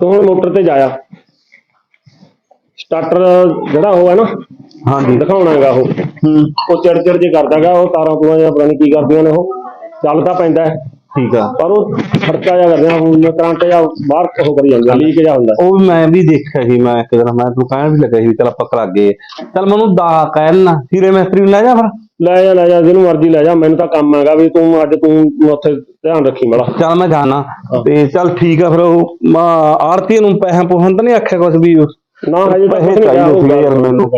ਤੂੰ ਹੁਣ ਮੋਟਰ ਤੇ ਜਾਇਆ ਸਟਾਰਟਰ ਜਿਹੜਾ ਉਹ ਹੈ ਨਾ ਹਾਂਜੀ। ਦਿਖਾਉਣਾ ਹੈਗਾ ਉਹ। ਹੂੰ। ਉਹ ਚੜ ਚੜ ਜੇ ਕਰਦਾਗਾ ਉਹ ਤਾਰਾਂ ਤੂਆਂ ਜਾਂ ਪਤਾ ਨਹੀਂ ਕੀ ਕਰਦੀਆਂ ਨੇ ਉਹ। ਚੱਲ ਤਾਂ ਪੈਂਦਾ ਹੈ, ਠੀਕ ਆ। ਪਰ ਉਹ ਖੜਕਾ ਜਾ ਕਰਦੇ ਆ ਹੁਣ ਕਰੰਟ ਜਾਂ ਬਾਹਰ ਉਹ ਕਰੀ ਜਾਂਦਾ ਲੀਕ ਜਾ ਹੁੰਦਾ ਉਹ ਵੀ ਮੈਂ ਵੀ ਦੇਖਿਆ ਸੀ ਮੈਂ ਇੱਕ ਦਿਨ ਮੈਂ ਤੈਨੂੰ ਕਹਿਣ ਵੀ ਲੱਗਾ ਸੀ ਵੀ ਚੱਲ ਆਪਾਂ ਕਰਾ ਗਏ ਚੱਲ ਮੈਨੂੰ ਦਾ ਕਹਿ ਲੈਣਾ ਹੀਰੇ ਮਿਸਤਰੀ ਨੂੰ ਲੈ ਜਾ ਫਿਰ। ਲੈ ਜਾ ਲੈ ਜਾ ਜਿਹਨੂੰ ਮਰਜ਼ੀ ਲੈ ਜਾ ਮੈਨੂੰ ਤਾਂ ਕੰਮ ਹੈਗਾ ਵੀ ਤੂੰ ਅੱਜ ਤੂੰ ਉੱਥੇ ਧਿਆਨ ਰੱਖੀ ਮੜਾ। ਚੱਲ ਮੈਂ ਜਾਣਾ। ਤੇ ਚੱਲ ਠੀਕ ਆ ਫਿਰ ਉਹ ਆਰਤੀ ਨੂੰ ਪੈਸੇ ਪੁਹਨ ਤਾਂ ਨਹੀਂ ਆਖਿਆ ਕੁਝ ਵੀ ਉਹ ਨਾ ਹਜੇ ਤਾਂ ਪੈਸੇ ਕੁਛ ਨੀ ਕਿਹਾ, ਚਾਹੀਦੇ ਉਹ ਸੀਗੇ ਯਾਰ ਗੱਲ- ਮੈਨੂੰ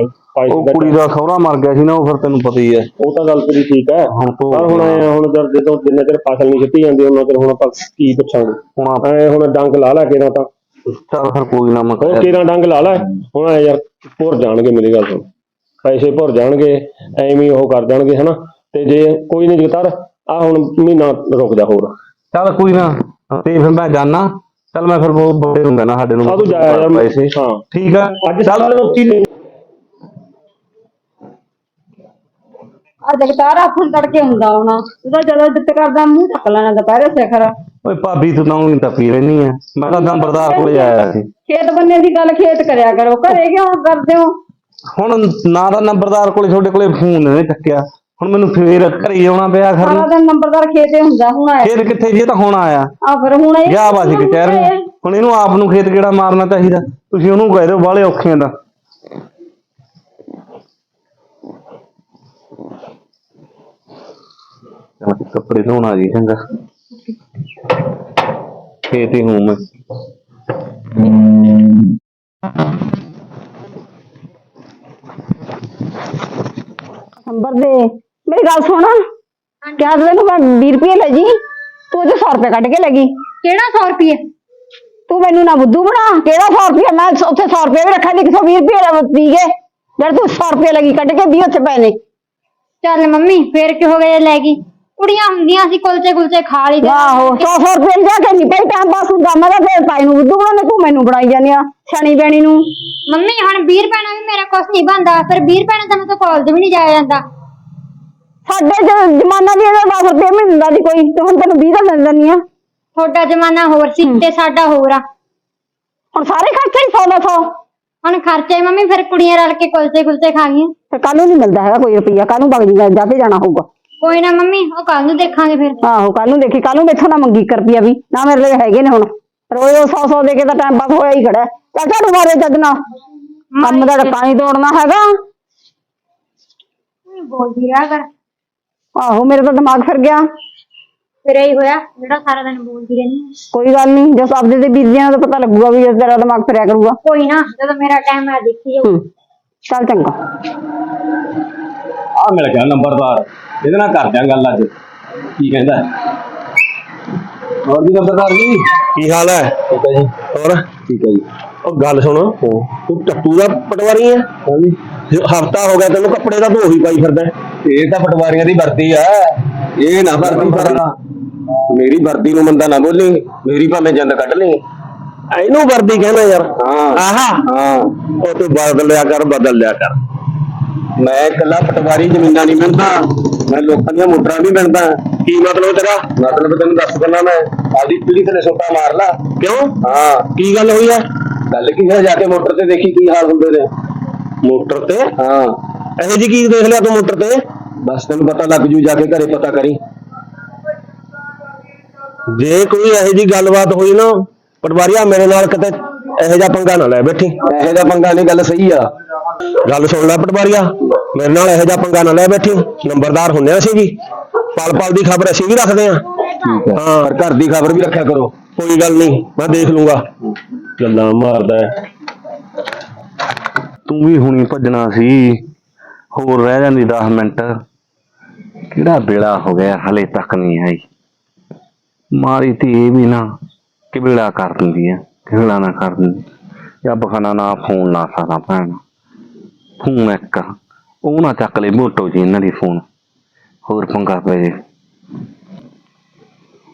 ਉਹ। ਕੁੜੀ ਦਾ ਸਹੁਰਾ ਮਰ ਗਿਆ ਸੀ ਨਾ ਉਹ ਫਿਰ ਤੈਨੂੰ ਪਤਾ ਹੀ ਹੈ। ਉਹ ਤਾਂ ਗੱਲ ਤੇਰੀ ਠੀਕ ਹੈ। ਹੁਣ ਤੋਂ ਪਰ ਹੁਣ ਐਂ ਹੁਣ ਜਦ ਜਦੋਂ ਜਿੰਨੇ ਚਿਰ ਫਸਲ ਨਹੀਂ ਛਿੱਟੀ ਜਾਂਦੀ ਉਹਨਾਂ ਚਿਰ ਹੁਣ ਆਪਾਂ ਕੀ ਪੁੱਛਾਂਗੇ? ਹੁਣ ਆਪਾਂ- ਐ ਹੁਣ ਡੰਗ ਲਾ ਲੈ ਕੇ ਨਾ ਤਾਂ। ਚੱਲ ਫਿਰ ਕੋਈ ਨਾ ਮੈਂ ਉਹ ਕਹਿ- ਕਿਹੜਾ ਡੰਗ ਲਾ ਲੈ। ਹੁਣ ਐ ਯਾਰ ਭੁਰ ਜਾਣਗੇ ਮੇਰੀ ਗੱਲ ਸੁਣ। ਪੈਸੇ ਭੁਰ ਜਾਣਗੇ ਐਵੇਂ ਹੀ ਉਹ ਕਰ ਜਾਣਗੇ ਹਨਾ? ਤੇ ਜੇ ਕੋਈ ਨਹੀਂ ਜਗਤਾਰ ਆ ਹੁਣ ਮਹੀਨਾ ਰੁਕ ਜਾ ਹੋਰ। ਚੱਲ ਕੋਈ ਨਾ ਤੇ ਫਿਰ ਮੈਂ ਜਾਣਾ ਚੱਲ ਮੈਂ ਫਿਰ ਉਹ ਬੜੇ ਹੁੰਦਾ ਨਾ ਸਾਡੇ ਨੂੰ। ਆ ਤੂੰ ਜਾਇਆ ਯਾਰ। ਪੈਸੇ। ਹਾਂ। ਠੀਕ ਆ। ਅੱਜ ਸਾਲ ਨੂੰ ਉੱਤੀ ਨੇ ਆ ਜਗਤਾਰ ਆਫਨ ਤੜਕੇ ਹੁੰਦਾ ਹੋਣਾ। ਉਹਦਾ ਜਦੋਂ ਜਿੱਤ ਕਰਦਾ ਮੂੰਹ ਢੱਕ ਲੈਣਾ ਦੁਪਹਿਰੇ ਸਿਖਰ। ਓਏ ਭਾਬੀ ਤੂੰ ਤਾਂ ਉਹੀ ਤਾਂ ਪੀ ਰਹਿਨੀ ਆ। ਮੈਂ ਤਾਂ ਨੰਬਰਦਾਰ ਕੋਲੇ ਆਇਆ ਸੀ। ਖੇਤ ਬੰਨੇ ਦੀ ਗੱਲ ਖੇਤ ਕਰਿਆ ਕਰੋ। ਘਰੇ ਕਿਉਂ ਕਰਦੇ ਹੋ? ਹੁਣ ਨਾ ਤਾਂ ਨੰਬਰਦਾਰ ਕੋਲੇ ਤੁਹਾਡੇ ਕੋਲੇ ਫੋਨ ਨਹੀਂ ਚੱਕਿਆ। ਹੁਣ ਮੈਨੂੰ ਫੇਰ ਘਰੇ ਆਉਣਾ ਪਿਆ ਸਾਰਾ ਖਰ ਦਿਨ ਨੰਬਰਦਾਰ ਖੇਤੇ ਹੁੰਦਾ ਹੁਣ ਆਇਆ ਫੇਰ ਕਿੱਥੇ ਜੇ ਤਾਂ ਹੁਣ ਆਇਆ। ਆ ਫਿਰ ਹੁਣ ਇਹ ਗਿਆ ਸੀ ਕਚਹਿਰੀ ਹੁਣ ਇਹਨੂੰ ਆਪ ਨੂੰ ਖੇਤ ਕਿਹੜਾ ਮਾਰਨਾ ਚਾਹੀਦਾ? ਤੁਸੀਂ ਉਹਨੂੰ ਕਹਿ ਦਿਓ ਬਾਹਲੇ ਔਖੇ ਦਾ ਚੱਲ ਕੱਪੜੇ ਧੋਣਾ ਜੀ ਚੰਗਾ। ਖੇਤ ਹੀ ਹੂੰ ਮੈਂ। ਅੰਬਰ ਦੇ ਮੇਰੀ ਗੱਲ ਸੁਣ। ਕਿਹਾ ਤੈਨੂੰ ਮੈਂ 20 ਰੁਪਏ ਲੈ ਜੀ ਤੂੰ ਉਹਦੇ 100 ਰੁਪਏ ਕੱਢ ਕੇ ਲੈ ਗਈ। ਕਿਹੜਾ 100 ਰੁਪਏ? ਤੂੰ ਮੈਨੂੰ ਨਾ ਬੁੱਧੂ ਬਣਾ ਕਿਹੜਾ 100 ਰੁਪਏ? ਮੈਂ ਉੱਥੇ 100 ਰੁਪਏ ਵੀ ਰੱਖਿਆ ਨਹੀਂ 120 ਰੁਪਏ ਦਾ ਪੀ ਗਏ ਜਦ ਤੂੰ 100 ਰੁਪਏ ਲੱਗੀ ਕੱਢ ਕੇ 20 ਉੱਥੇ ਪਏ ਨੇ ਚੱਲ ਮੰਮੀ ਫੇਰ ਕੀ ਹੋ ਗਿਆ ਜੇ ਲੈ ਗਈ? ਕੁੜੀਆਂ ਹੁੰਦੀਆਂ ਸੀ ਕੁਲਚੇ ਕੁਲਚੇ ਖਾ ਲਈ ਦੇ ਆਹੋ 100 100 ਰੁਪਏ ਜਾ ਕੇ ਨਹੀਂ ਪਈ ਟਾਈਮ ਪਾਸ ਹੁੰਦਾ ਮੈਂ ਤਾਂ ਫੇਰ ਤਾਈ ਨੂੰ ਬੁੱਧੂ ਬਣਾਉਣੇ ਤੂੰ ਮੈਨੂੰ ਬਣਾਈ ਜਾਂਦੀ ਆ ਸ਼ਨੀ ਬੈਣੀ ਨੂੰ। ਮੰਮੀ ਹੁਣ 20 ਰੁਪਏ ਨਾਲ ਵੀ ਮੇਰਾ ਕੁਛ ਨਹੀਂ ਬਣਦਾ ਫਿਰ 20 ਰੁਪਏ ਨਾਲ ਤਾਂ ਮੈਂ ਕਾਲਜ ਵੀ ਨਹੀਂ ਜਾਇਆ ਜਾਂਦਾ। ਸਾਡੇ ਜ਼ਮਾਨਾ ਦੀ ਇਹਦਾ 10 ਰੁਪਏ ਵੀ ਦਿੰਦਾ ਸੀ ਕੋਈ ਤੇ ਹੁਣ ਤੈਨੂੰ 20 ਦਾ ਜਾਂਦੀ ਆ। ਤੁਹਾਡਾ ਜ਼ਮਾਨਾ ਹੋਰ ਸੀ ਤੇ ਸਾਡਾ ਹੋਰ ਆ। ਹੁਣ ਸਾਰੇ ਖਰਚੇ ਹੀ 100 ਦਾ 100 ਹੁਣ ਖਰਚੇ ਮੰਮੀ ਫਿਰ ਕੁੜੀਆਂ ਰਲ ਕੇ ਕੁਲਚੇ ਕੁਲਚੇ ਖਾ ਗਈਆਂ। ਤੇ ਕੱਲ ਨੂੰ ਨਹੀਂ ਮਿਲਦਾ ਹੈਗਾ ਕੋਈ ਰੁਪਈਆ ਕੱਲ ਨੂੰ ਬਗ ਜੀ ਜਾਤੇ ਜਾਣਾ ਹੋਊਗਾ। ਕੋਈ ਨਾ ਮੰਮੀ ਉਹ ਕੱਲ ਨੂੰ ਦੇਖਾਂਗੇ ਫਿਰ। ਆਹੋ ਕੱਲ ਨੂੰ ਦੇਖੀ ਕੱਲ ਨੂੰ ਮੈਥੋਂ ਨਾ ਮੰਗੀ ਕਰ ਰੁਪਈਆ ਵੀ ਨਾ ਮੇਰੇ ਲਈ ਹੈਗੇ ਨੇ ਹੁਣ। ਰੋਜ਼ 100 100 ਦੇ ਕੇ ਤਾਂ ਟਾਈਮ ਪਾਸ ਹੋਇਆ ਹੀ ਖੜਾ। ਚੱਲ ਝਾੜੂ ਮਾਰੇ ਜੱਗਣਾ ਕੰਮ ਦਾ ਡੱਕਾ ਨਹੀਂ ਤੋੜਨਾ ਹੈਗਾ। ਬੋਲਦੀ ਰਿਹਾ ਕਰ। ਆਹੋ ਮੇਰੇ ਤਾਂ ਦਿਮਾਗ ਫਿਰ ਗਿਆ। ਫਿਰ ਇਹ ਹੋਇਆ ਜਿਹੜਾ ਸਾਰਾ ਦਿਨ ਬੋਲਦੀ ਰਹਿੰਦੀ ਆ। ਕੋਈ ਗੱਲ ਨਹੀਂ ਜਦ ਆਪਦੇ ਤੇ ਬੀਤਦਿਆਂ ਤਾਂ ਪਤਾ ਲੱਗੂਗਾ ਵੀ ਤੇਰਾ ਦਿਮਾਗ ਫਿਰਿਆ ਕਰੂਗਾ। ਕੋਈ ਨਾ ਜਦੋਂ ਮੇਰਾ ਟਾਈਮ ਆ ਦੇਖੀ ਜਾਊ। ਚੱਲ ਚੰਗਾ। ਆ ਮਿਲ ਗਿਆ ਨੰਬਰਦਾਰ। ਇਹਦੇ ਨਾਲ ਕਰਦੇ ਆ ਗੱਲ ਅੱਜ। ਕੀ ਕਹਿੰਦਾ? ਹੋਰ ਜੀ ਨੰਬਰਦਾਰ ਜੀ? ਕੀ ਹਾਲ ਹੈ? ਠੀਕ ਹੈ ਜੀ। ਹੋਰ? ਠੀਕ ਹੈ ਜੀ। ਉਹ ਗੱਲ ਸੁਣ। ਤੂੰ ਟੱਟੂ ਦਾ ਪਟਵਾਰੀ ਹੈ? ਹਾਂਜੀ ਹਫਤਾ ਹੋ ਗਿਆ ਤੈਨੂੰ ਕੱਪੜੇ ਦਾ ਉਹੀ ਪਾਈ ਫਿਰਦਾ। ਇਹ ਤਾਂ ਪਟਵਾਰੀਆਂ ਦੀ ਵਰਦੀ ਆ। ਇਹ ਨਾ ਵਰਦੀ ਫੜਨਾ ਮੇਰੀ ਵਰਦੀ ਨੂੰ ਮੰਦਾ ਨਾ ਬੋਲੀ। ਮੇਰੀ ਭਾਵੇਂ ਜਿੰਦ ਕੱਢ ਲਈ। ਇਹਨੂੰ ਵਰਦੀ ਕਹਿੰਦਾ ਯਾਰ। ਹਾਂ। ਆਹਾ। ਹਾਂ। ਉਹ ਤੂੰ ਬਦਲ ਲਿਆ ਕਰ ਬਦਲ ਲਿਆ ਕਰ। ਮੈਂ ਇਕੱਲਾ ਪਟਵਾਰੀ ਜ਼ਮੀਨਾਂ ਨਹੀਂ ਮਿਲਦਾ ਮੈਂ ਲੋਕਾਂ ਦੀਆਂ ਮੋਟਰਾਂ ਵੀ ਮਿਲਦਾ। ਕੀ ਮਤਲਬ ਤੇਰਾ? ਮਤਲਬ ਤੈਨੂੰ ਦੱਸ ਦਿੰਦਾ ਮੈਂ ਆਪਦੀ ਪੀੜੀ ਤੇ ਸੋਟਾ ਮਾਰ ਲਾ। ਕਿਉਂ? ਹਾਂ। ਕੀ ਗੱਲ ਹੋਈ ਹੈ ਗੱਲ ਕੀ ਹੈ ਜਾ ਕੇ ਮੋਟਰ ਤੇ ਦੇਖੀ ਕੀ ਹਾਲ ਹੁੰਦੇ ਨੇ। ਮੋਟਰ ਤੇ? ਹਾਂ। ਇਹੋ ਜੀ ਕੀ ਦੇਖ ਲਿਆ ਤੂੰ ਮੋਟਰ ਤੇ? ਬਸ ਤੈਨੂੰ ਪਤਾ ਲੱਗ ਜੂ ਜਾ ਕੇ ਘਰੇ ਪਤਾ ਕਰੀ। ਜੇ ਕੋਈ ਇਹੋ ਜੀ ਗੱਲਬਾਤ ਹੋਈ ਨਾ ਪਟਵਾਰੀਆ ਮੇਰੇ ਨਾਲ ਕਿਤੇ ਇਹੋ ਜਿਹਾ ਪੰਗਾ ਨਾ ਲੈ ਬੈਠੀ। ਇਹੋ ਜਿਹਾ ਪੰਗਾ ਨਹੀਂ ਗੱਲ ਸਹੀ ਆ। ਗੱਲ ਸੁਣ ਲੈ ਪਟਵਾਰੀਆ ਮੇਰੇ ਨਾਲ ਇਹੋ ਜਿਹਾ ਪੰਗਾ ਨਾ ਲੈ ਬੈਠੀ ਨੰਬਰਦਾਰ ਹੁੰਦੇ ਆ ਅਸੀਂ ਵੀ ਪਲ ਪਲ ਦੀ ਖਬਰ ਅਸੀਂ ਵੀ ਰੱਖਦੇ ਆ। ਠੀਕ ਹੈ ਹਾਂ ਪਰ ਘਰ ਦੀ ਖਬਰ ਵੀ ਰੱਖਿਆ ਕਰੋ। ਕੋਈ ਗੱਲ ਨਹੀਂ ਮੈਂ ਦੇਖ ਲੂੰਗਾ। ਗੱਲਾਂ ਮਾਰਦਾ ਹੈ। ਤੂੰ ਵੀ ਹੁਣੀ ਭੱਜਣਾ ਸੀ। ਹੋਰ ਰਹਿ ਜਾਂਦੀ 10 ਮਿੰਟ। ਕਿਹੜਾ ਵੇਲਾ ਹੋ ਗਿਆ ਹਲੇ ਤੱਕ ਨਹੀਂ ਆਈ। ਮਾਰੀ ਧੀ ਵੀ ਨਾ ਕਿਬੜਾ ਕਰ ਦਿੰਦੀ ਹੈ ਕਿਬੜਾ ਨਾ ਕਰ ਦਿੰਦੀ। ਜਾਂ ਬਖਾਨਾ ਨਾ ਫੋਨ ਲਾ ਸਕਦਾ ਭੈਣ। ਫੋਨ ਇੱਕ। ਉਹ ਨਾ ਚੱਕ ਲੈ ਮੋਟੋ ਜੀ ਇਹਨਾਂ ਦੀ ਫੋਨ। ਹੋਰ ਪੰਗਾ ਪੈ ਜੇ।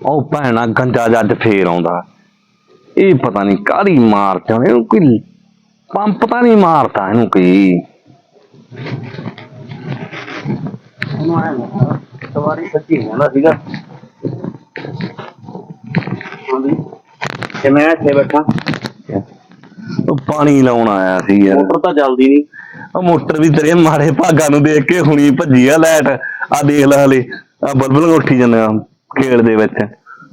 ਉਹ ਭੈਣਾ ਗੰਜਾ ਜੱਜ ਫੇਰ ਆਉਂਦਾ। ਇਹ ਪਤਾ ਨਹੀਂ ਕਾਹਦੀ ਮਾਰ ਚਾਉਂਦੇ ਇਹਨੂੰ ਕੋਈ ਪੰਪ ਤਾਂ ਨਹੀਂ ਮਾਰਤਾ ਇਹਨੂੰ ਕੋਈ। ਸਵਾਰੀ ਸੱਚੀ ਹੋਣਾ ਸੀਗਾ। ਤੇ ਮੈਂ ਇੱਥੇ ਬੈਠਾ? ਉਹ ਪਾਣੀ ਲਾਉਣ ਆਇਆ ਸੀ ਯਾਰ। ਮੋਟਰ ਤਾਂ ਚੱਲਦੀ ਨਹੀਂ ਉਹ ਮੋਟਰ ਵੀ ਤੇਰੇ ਮਾੜੇ ਭਾਗਾਂ ਨੂੰ ਦੇਖ ਕੇ ਹੁਣੀ ਭੱਜੀ ਆ ਲਾਈਟ। ਆ ਦੇਖ ਲੈ ਹਲੇ। ਆ ਬਲਬਲ ਉੱਠੀ ਜਾਂਦੇ ਆ ਖੇਡ ਦੇ ਵਿੱਚ।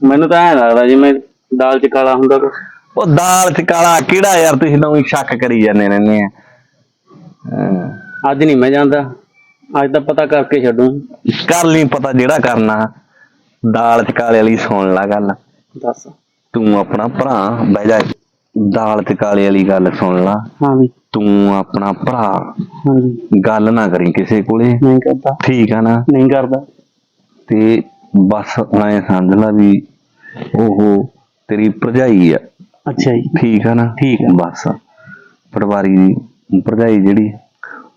ਮੈਨੂੰ ਤਾਂ ਐਂ ਲੱਗਦਾ ਜਿਵੇਂ ਦਾਲ ਚ ਕਾਲਾ ਹੁੰਦਾ ਕੁਛ। ਉਹ ਦਾਲ ਚ ਕਾਲਾ ਕਿਹੜਾ ਯਾਰ ਤੁਸੀਂ ਨਵੀਂ ਸ਼ੱਕ ਕਰੀ ਜਾਂਦੇ ਰਹਿੰਦੇ ਆ। ਹਾਂ। ਅੱਜ ਨਹੀਂ ਮੈਂ ਜਾਂਦਾ। ਅੱਜ ਤਾਂ ਪਤਾ ਕਰਕੇ ਛੱਡੂ। ਕਰ ਲਈ ਪਤਾ ਜਿਹੜਾ ਕਰਨਾ। ਦਾਲ ਚ ਕਾਲੇ ਵਾਲੀ ਸੁਣ ਲੈ ਗੱਲ। ਦੱਸ। ਤੂੰ ਆਪਣਾ ਭਰਾ ਬਹਿ ਜਾ। ਦਾਲ ਚ ਕਾਲੇ ਵਾਲੀ ਗੱਲ ਸੁਣ ਲਾ। ਹਾਂ ਵੀ। ਤੂੰ ਆਪਣਾ ਭਰਾ ਗੱਲ ਨਾ ਕਰੀ ਕਿਸੇ ਕੋਲੇ। ਨਹੀਂ ਕਰਦਾ। ਠੀਕ ਆ ਨਾ? ਨਹੀਂ ਕਰਦਾ। ਤੇ ਬਸ ਮੈਂ ਸਮਝ ਲਾ ਵੀ ਉਹ ਤੇਰੀ ਭਰਜਾਈ ਆ। ਅੱਛਾ ਜੀ। ਠੀਕ ਆ ਨਾ? ਠੀਕ ਆ। ਬਸ। ਪਟਵਾਰੀ ਦੀ ਭਰਜਾਈ ਜਿਹੜੀ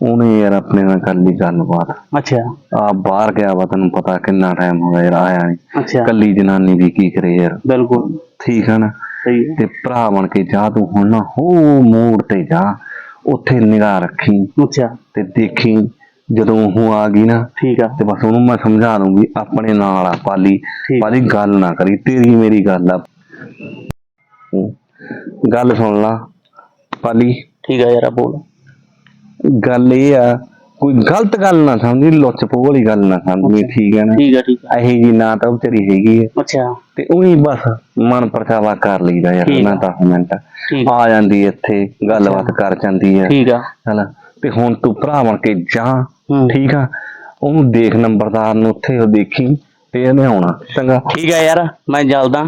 ਉਹਨੇ ਯਾਰ ਆਪਣੇ ਨਾਲ ਕਰ ਲਈ ਗੱਲਬਾਤ। ਅੱਛਾ। ਆ ਬਾਹਰ ਗਿਆ ਵਾ ਤੈਨੂੰ ਪਤਾ ਕਿੰਨਾ ਟਾਈਮ ਹੋ ਗਿਆ ਯਾਰ ਆਇਆ ਨਹੀਂ ਅੱਛਾ। ਕੱਲੀ ਜਨਾਨੀ ਵੀ ਕੀ ਕਰੇ ਯਾਰ। ਬਿਲਕੁਲ। ਠੀਕ ਆ ਨਾ? ਸਹੀ ਹੈ। ਤੇ ਭਰਾ ਬਣ ਕੇ ਜਾ ਤੂੰ ਹੁਣ ਨਾ ਹੋ ਮੋੜ ਤੇ ਜਾ। ਉੱਥੇ ਨਿਗਾਹ ਰੱਖੀ ਅੱਛਾ। ਤੇ ਦੇਖੀ ਜਦੋਂ ਉਹ ਆ ਗਈ ਨਾ ਠੀਕ ਆ। ਤੇ ਬਸ ਉਹਨੂੰ ਮੈਂ ਸਮਝਾ ਦੂੰ ਵੀ ਆਪਣੇ ਨਾਲ ਆ ਪਾਲੀ। ਪਾਲੀ ਗੱਲ ਨਾ ਕਰੀ ਤੇਰੀ ਮੇਰੀ ਗੱਲ ਆ। ਗੱਲ ਸੁਣ ਲਾ ਪਾਲੀ। ਠੀਕ ਆ ਯਾਰ ਬੋਲ। ਗੱਲ ਇਹ ਆ ਕੋਈ ਗਲਤ ਗੱਲ ਨਾ ਸਮਝੀ ਲੁੱਚ ਪੋ ਵਾਲੀ ਗੱਲ ਨਾ ਸਮਝੀ ਠੀਕ ਹੈ ਨਾ? ਠੀਕ ਆ ਠੀਕ ਆ। ਇਹੀ ਜੀ ਨਾ ਤਾਂ ਵਿਚਾਰੀ ਹੈਗੀ ਹੈ ਅੱਛਾ। ਤੇ ਉਹੀ ਬਸ ਮਨ ਪਰਚਾਵਾ ਕਰ ਲਈਦਾ ਯਾਰ ਠੀਕ ਮੈਂ ਆ। 10 ਮਿੰਟ। ਠੀਕ ਆ। ਜਾਂਦੀ ਇੱਥੇ ਗੱਲਬਾਤ ਕਰ ਜਾਂਦੀ ਹੈ ਠੀਕ ਆ। ਹਨਾ? ਤੇ ਹੁਣ ਤੂੰ ਭਰਾ ਬਣ ਕੇ ਜਾ ਹੂੰ। ਠੀਕ ਆ? ਉਹਨੂੰ ਦੇਖ ਨੰਬਰਦਾਰ ਨੂੰ ਉੱਥੇ ਉਹ ਦੇਖੀ ਤੇ ਇਹਨੇ ਆਉਣਾ ਚੰਗਾ। ਠੀਕ ਆ ਯਾਰ ਮੈਂ ਜਲਦਾ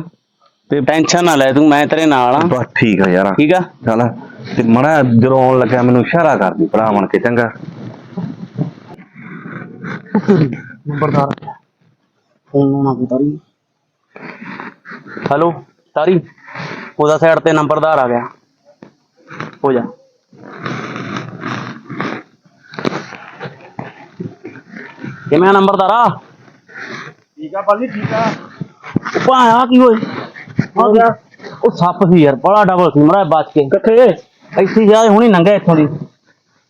ਤੇ ਟੈਨਸ਼ਨ ਨਾ ਲੈ ਤੂੰ ਮੈਂ ਤੇਰੇ ਨਾਲ ਆ। ਬਸ ਠੀਕ ਆ ਯਾਰ। ਠੀਕ ਆ। ਚੱਲ। ਤੇ ਮੜਾ ਜਦੋਂ ਆਉਣ ਲੱਗਿਆ ਮੈਨੂੰ ਇਸ਼ਾਰਾ ਕਰਦੀ ਭਰਾ ਬਣ ਕੇ ਚੰਗਾ। ਨੰਬਰਦਾਰ ਫੋਨ ਲਾਉਣਾ ਪਊ ਤਾਰੀ? ਹੈਲੋ ਤਾਰੀ? ਉਹਦਾ ਸਾਈਡ ਤੇ ਨੰਬਰਦਾਰ ਆ ਗਿਆ। ਹੋ ਜਾ। ਕਿਵੇਂ ਆ ਨੰਬਰਦਾਰਾ? ਠੀਕ ਆ ਪਾਲੀ ਠੀਕ ਆ। ਉਹ ਆ ਕੀ ਹੋਏ ਆ ਗਿਆ। ਉਹ ਸੱਪ ਸੀ ਯਾਰ ਬੜਾ ਡਬਲ ਸੀ ਮਰਾ ਬਚ ਕੇ। ਕਿੱਥੇ? ਇੱਥੇ ਜਾ ਹੁਣੀ ਨੰਗਾ ਇੱਥੋਂ ਦੀ।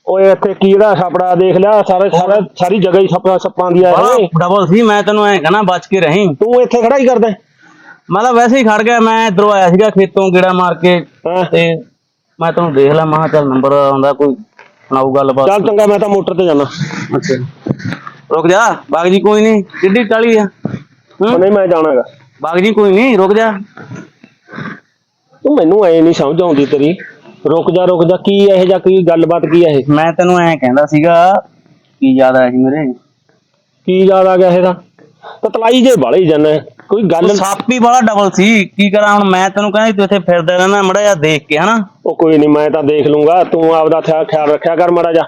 ਓਏ ਇੱਥੇ ਕੀੜਾ ਛਪੜਾ ਦੇਖ ਲਿਆ ਸਾਰੇ ਸਾਰੇ ਸਾਰੀ ਜਗ੍ਹਾ ਹੀ ਸੱਪਾਂ ਸੱਪਾਂ ਦੀ ਆ ਇਹ। ਡਬਲ ਸੀ ਮੈਂ ਤੈਨੂੰ ਐਂ ਕਹਣਾ ਬਚ ਕੇ ਰਹੀਂ। ਤੂੰ ਇੱਥੇ ਖੜਾ ਹੀ ਕਰਦਾ। ਮਤਲਬ ਵੈਸੇ ਹੀ ਖੜ ਗਿਆ ਮੈਂ ਇਧਰੋਂ ਆਇਆ ਸੀਗਾ ਖੇਤੋਂ ਗੇੜਾ ਮਾਰ ਕੇ ਤੇ ਮੈਂ ਤੈਨੂੰ ਦੇਖ ਲਿਆ ਮੈਂ ਕਿਹਾ ਚੱਲ ਨੰਬਰ ਆਉਂਦਾ ਕੋਈ ਸੁਣਾਊ ਗੱਲਬਾਤ। ਚੱਲ ਚੰਗਾ ਮੈਂ ਤਾਂ ਮੋਟਰ ਤੇ ਜਾਣਾ। ਅੱਛਾ। ਰੁਕ ਜਾ ਬਾਗ ਜੀ ਕੋਈ ਨਹੀਂ ਕਿੱਡੀ ਟਾਲੀ ਆ। ਨਹੀਂ ਮੈਂ ਜਾਣਾਗਾ ਬਾਗ ਜੀ ਕੋਈ ਨਹੀਂ ਰੁਕ ਜਾ। ਤੂੰ ਮੈਨੂੰ ਐ ਨਹੀਂ ਸਮਝ ਆਉਂਦੀ ਤੇਰੀ। ਰੁਕ ਜਾ ਰੁਕ ਜਾ ਕੀ ਇਹ ਜਾਂ ਕੀ ਗੱਲਬਾਤ ਕੀ ਇਹ? ਮੈਂ ਤੈਨੂੰ ਐਂ ਕਹਿੰਦਾ ਸੀਗਾ ਕੀ ਯਾਦ ਆਇਆ ਸੀ ਮੇਰੇ? ਕੀ ਯਾਦ ਆ ਗਿਆ ਇਹਦਾ? ਤਤਲਾਈ ਜੇ ਬਾਲੇ ਜਾਣਾ ਕੋਈ ਗੱਲ ਸੱਪ ਹੀ ਬੜਾ ਡਬਲ ਸੀ ਕੀ ਕਰਾਂ ਹੁਣ? ਮੈਂ ਤੈਨੂੰ ਕਹਿੰਦਾ ਤੂੰ ਇੱਥੇ ਫਿਰਦਾ ਰਹਿਣਾ ਮੜਾ ਜਾ ਦੇਖ ਕੇ ਹਨਾ? ਉਹ ਕੋਈ ਨਹੀਂ ਮੈਂ ਤਾਂ ਦੇਖ ਲੂੰਗਾ ਤੂੰ ਆਪਦਾ ਖਿਆਲ ਖਿਆਲ ਰੱਖਿਆ ਕਰ ਮਾੜਾ ਜਾ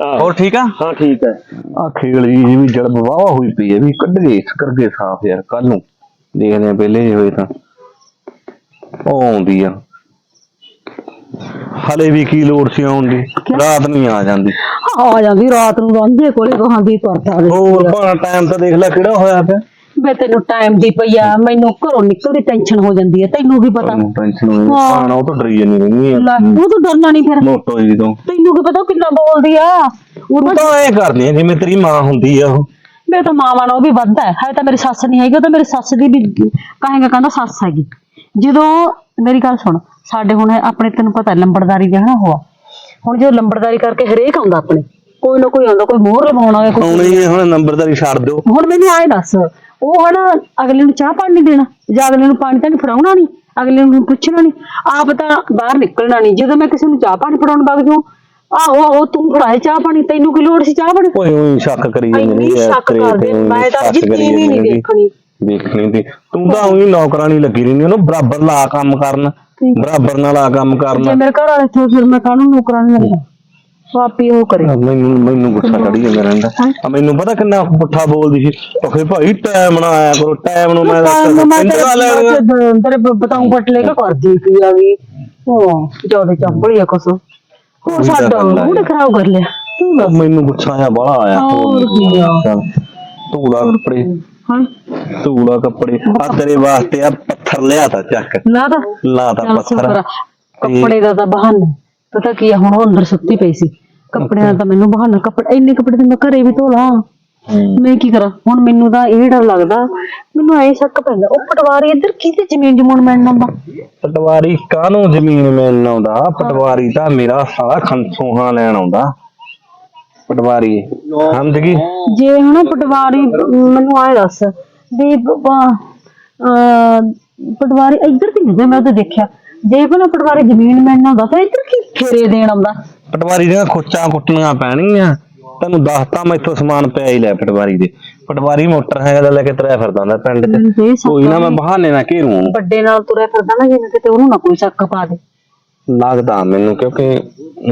ਹੋਰ ਠੀਕ ਆ? ਹਾਂ ਠੀਕ ਹੈ। ਆ ਖੇਲ ਜੀ ਵੀ ਜੜ ਵਾਵਾ ਹੋਈ ਪਈ ਹੈ ਵੀ ਕੱਢ ਗਏ ਕਰਕੇ ਸਾਫ਼ ਯਾਰ ਕੱਲ ਨੂੰ। ਦੇਖਦੇ ਆ ਪਹਿਲੇ ਜੇ ਹੋਏ ਤਾਂ। ਉਹ ਆਉਂਦੀ ਆ। ਹਲੇ ਵੀ ਕੀ ਲੋੜ ਸੀ ਆਉਣ ਦੀ? ਰਾਤ ਨਹੀਂ ਆ ਜਾਂਦੀ। ਆ ਜਾਂਦੀ ਰਾਤ ਨੂੰ ਰਾਂਝੇ ਕੋਲੇ ਗਾਹਾਂ ਦੀ ਤੁਰ ਜਾਂਦੀ ਹੋਰ ਭਾਣਾ ਟਾਈਮ ਤਾਂ ਦੇਖ ਲੈ ਕਿਹੜਾ ਹੋਇਆ ਪਿਆ। ਵੇ ਤੈਨੂੰ ਟਾਈਮ ਦੀ ਪਈ ਆ ਮੈਨੂੰ ਘਰੋਂ ਨਿਕਲਦੀ ਟੈਨਸ਼ਨ ਹੋ ਜਾਂਦੀ ਹੈ ਤੈਨੂੰ ਕੀ ਪਤਾ? ਟੈਨਸ਼ਨ ਹੋਈ ਹਾਂ। ਭਾਣਾ ਉਹ ਤਾਂ ਡਰੀ ਜਾਂਦੀ ਰਹਿੰਦੀ ਆ। ਲੈ ਉਹ ਤੂੰ ਡਰਨਾ ਨਹੀਂ ਫਿਰ। ਮੋਟੋ ਜੀ ਤੋਂ। ਤੈਨੂੰ ਕੀ ਪਤਾ ਉਹ ਕਿੰਨਾ ਬੋਲਦੀ ਆ? ਉਹ ਤਾਂ ਐ ਕਰਦੀ ਆ ਜਿਵੇਂ ਤੇਰੀ ਮਾਂ ਹੁੰਦੀ ਆ ਉਹ। ਮੇਰੇ ਤਾਂ ਮਾਵਾਂ ਨਾਲ ਉਹ ਵੀ ਵੱਧ ਹੈ। ਹੈ ਤਾਂ ਮੇਰੀ ਸੱਸ ਨਹੀਂ ਹੈਗੀ ਉਹ ਤਾਂ ਮੇਰੀ ਸੱਸ ਦੀ ਵੀ ਕਹਾਂਗਾ ਕਹਿੰਦਾ ਸੱਸ ਹੈਗੀ। ਜਦੋਂ ਮੇਰੀ ਗੱਲ ਸੁਣ ਸਾਡੇ ਹੁਣ ਆਪਣੇ ਤੈਨੂੰ ਪਤਾ ਲੰਬੜਦਾਰੀ ਦੇ ਹਨਾ ਹੋਆ। ਹੁਣ ਜੋ ਲੰਬੜਦਾਰੀ ਕਰਕੇ ਹਰੇਕ ਆਉਂਦਾ ਆਪਣੇ ਕੋਈ ਨਾ ਕੋਈ ਆਉਂਦਾ ਕੋਈ ਮੋਹਰ ਲਵਾਉਣਾ ਹੈ ਕੋਈ ਆਉਣੀ ਹੈ ਹੁਣ ਨੰਬਰਦਾਰੀ ਛੱਡ ਦਿਓ। ਹੁਣ ਮੈਨੂੰ ਆਏ ਦੱਸ ਉਹ ਹਨਾ ਅਗਲੇ ਨੂੰ ਚਾਹ ਪਾਣੀ ਨਹੀਂ ਦੇਣਾ ਜਾਂ ਅਗਲੇ ਨੂੰ ਪਾਣੀ ਤਾਂ ਨਹੀਂ ਫੜਾਉਣਾ ਨਹੀਂ ਅਗਲੇ ਨੂੰ ਪੁੱਛਣਾ ਨਹੀਂ ਆਪ ਤਾਂ ਬਾਹਰ ਨਿਕਲਣਾ ਨਹੀਂ ਜਦੋਂ ਮੈਂ ਕਿਸੇ ਨੂੰ ਚਾਹ ਪਾਣੀ ਫੜਾਉਣ ਵਗ ਜਾਉ ਆਹੋ ਆਹੋ ਤੂੰ ਫੜਾਏ ਚਾਹ ਪਾਣੀ ਤੈਨੂੰ ਕੀ ਲੋੜ ਸੀ ਚਾਹ ਪਾਣੀ? ਓਏ ਉਹੀ ਸ਼ੱਕ ਕਰੀ ਜਾਂਦੀ ਹੈ ਸ਼ੱਕ ਕਰਦੇ ਮੈਂ ਤਾਂ ਅੱਜ ਟੀਵੀ ਨਹੀਂ ਦੇਖਣੀ ਦੇਖਣੀ ਤੇ ਤੂੰ ਤਾਂ ਉਹੀ ਨੌਕਰਾਨੀ ਲੱਗੀ ਰਹਿੰਦੀ ਉਹਨੂੰ ਬਰਾਬਰ ਲਾ ਕੰਮ ਕਰਨ ਬਰਾਬਰ ਨਾਲ ਆ ਕੰਮ ਜੇ ਕਰਨਾ। ਮੇਰੇ ਘਰ ਵਾਲੇ ਤੋਂ ਫਿਰ ਮੈਂ ਕਾਹਨੂੰ ਨੌਕਰਾਂ ਨਹੀਂ ਲੱਗਦਾ ਵਾਪੀ ਉਹ ਕਰੇ। ਮੈਨੂੰ ਮੈਨੂੰ ਗੁੱਸਾ ਚੜੀ ਜਾਂਦਾ ਰਹਿੰਦਾ। ਆ ਮੈਨੂੰ ਪਤਾ ਕਿੰਨਾ ਪੁੱਠਾ ਬੋਲਦੀ ਸੀ। ਉਹ ਭਾਈ ਟਾਈਮ ਨਾ ਆਇਆ ਕਰੋ ਟਾਈਮ ਨੂੰ ਮੈਂ ਮੈਂ ਇੰਦਰਾ ਲੈ ਲਿਆ। ਤੇਰੇ ਤੇਰੇ ਬਤਾਉਂ ਪਟ ਲੈ ਕੇ ਕਰਦੀ ਕੀ ਆ ਵੀ। ਉਹ ਜ਼ਿਆਦਾ ਚੰਬੜੀ ਆ ਕੁਛ। ਹੋਰ ਸਾਡਾ ਮੂਡ ਖਰਾਬ ਕਰ ਲਿਆ। ਤੂੰ ਮੈਨੂੰ ਗੁੱਸਾ ਬੜਾ ਆਇਆ। ਹੋਰ ਕੀ ਆ। ਚੱਲ ਤੂੰ ਲਾ ਕੱਪੜੇ ਹਾਂ। ਲਾ ਕੱਪੜੇ ਆ ਤੇਰੇ ਵਾਸਤੇ ਆ ਪੱਥਰ ਲਿਆ ਤਾ ਚੱਕ। ਨਾ ਤਾਂ? ਲਾ ਤਾ ਚੱਲ ਪੱਥਰ। ਸ਼ੁਕਰ ਆ। ਕੱਪੜੇ ਦਾ ਤਾਂ ਬਹਾਨਾ ਪਤਾ ਕੀ ਆ ਹੁਣ ਉਹ ਅੰਦਰ ਸੁੱਤੀ ਪਈ ਸੀ। ਕੱਪੜਿਆਂ ਦਾ ਤਾਂ ਮੈਨੂੰ ਬਹਾਨਾ। ਕੱਪੜੇ ਇੰਨੇ ਕੱਪੜੇ ਤਾਂ ਮੈਂ ਘਰੇ ਵੀ ਧੋ ਲਾਂ। ਮੈਂ ਕੀ ਕਰਾਂ? ਹੁਣ ਮੈਨੂੰ ਤਾਂ ਇਹ ਡਰ ਲੱਗਦਾ। ਮੈਨੂੰ ਐ ਸ਼ੱਕ ਪੈਂਦਾ। ਉਹ ਪਟਵਾਰੀ ਇੱਧਰ ਕਿਹਦੇ ਜ਼ਮੀਨ ਜਮੂਨ ਮਿਲਣਾ ਦਾ ਪਟਵਾਰੀ ਕਾਹਨੂੰ ਜ਼ਮੀਨ ਮਿਲਣ ਆਉਂਦਾ? ਪਟਵਾਰੀ ਤਾਂ ਮੇਰਾ ਸਾਲਾ ਖੰਸੂਹਾ ਲੈਣ ਆਉਂਦਾ। ਪਟਵਾਰੀ। ਗਈ ਜੇ ਹਨਾ ਪਟਵਾਰੀ ਮੈਨੂੰ ਆਏ ਦੱਸ ਵੀ ਬ- ਅਹ ਪਟਵਾਰੀ ਇੱਧਰ ਵੀ ਨਹੀਂ ਮੈਂ ਤਾਂ ਦੇਖਿਆ। ਜੇ ਪਹਿਲਾਂ ਪਟਵਾਰੀ ਜ਼ਮੀਨ ਮਿਲਣਾ ਹੁੰਦਾ ਤਾਂ ਇੱਧਰ ਕੀ ਖੇਰੇ ਦੇਣ ਆਉਂਦਾ? ਪਟਵਾਰੀ ਦੀਆਂ ਖੋਚਾਂ ਕੁੱਟਣੀਆਂ ਪੈਣਗੀਆਂ। ਤੈਨੂੰ ਦੱਸਤਾ ਮੈਥੋਂ ਸਮਾਨ ਪਿਆ ਹੀ ਲੈ ਪਟਵਾਰੀ ਦੇ। ਪਟਵਾਰੀ ਮੋਟਰ ਹੈਗਾ ਲੈ ਕੇ ਤੁਰਿਆ ਫਿਰਦਾ ਹੁੰਦਾ ਪਿੰਡ ਮੈਨੂੰ ਤਾਂ ਇਹ 'ਚ ਸ਼ੱਕ ਕੋਈ ਨਾ ਮੈਂ ਬਹਾਨੇ ਨਾਲ ਘੇਰੂ ਉਹਨੂੰ। ਵੱਡੇ ਨਾਲ ਤੁਰਿਆ ਫਿਰਦਾ ਨਾ ਜਿਵੇਂ ਕਿਤੇ ਉਹਨੂੰ ਨਾ ਕੋਈ ਸ਼ੱਕ ਪਾ ਦੇ। ਲੱਗਦਾ ਮੈਨੂੰ ਕਿਉਂਕਿ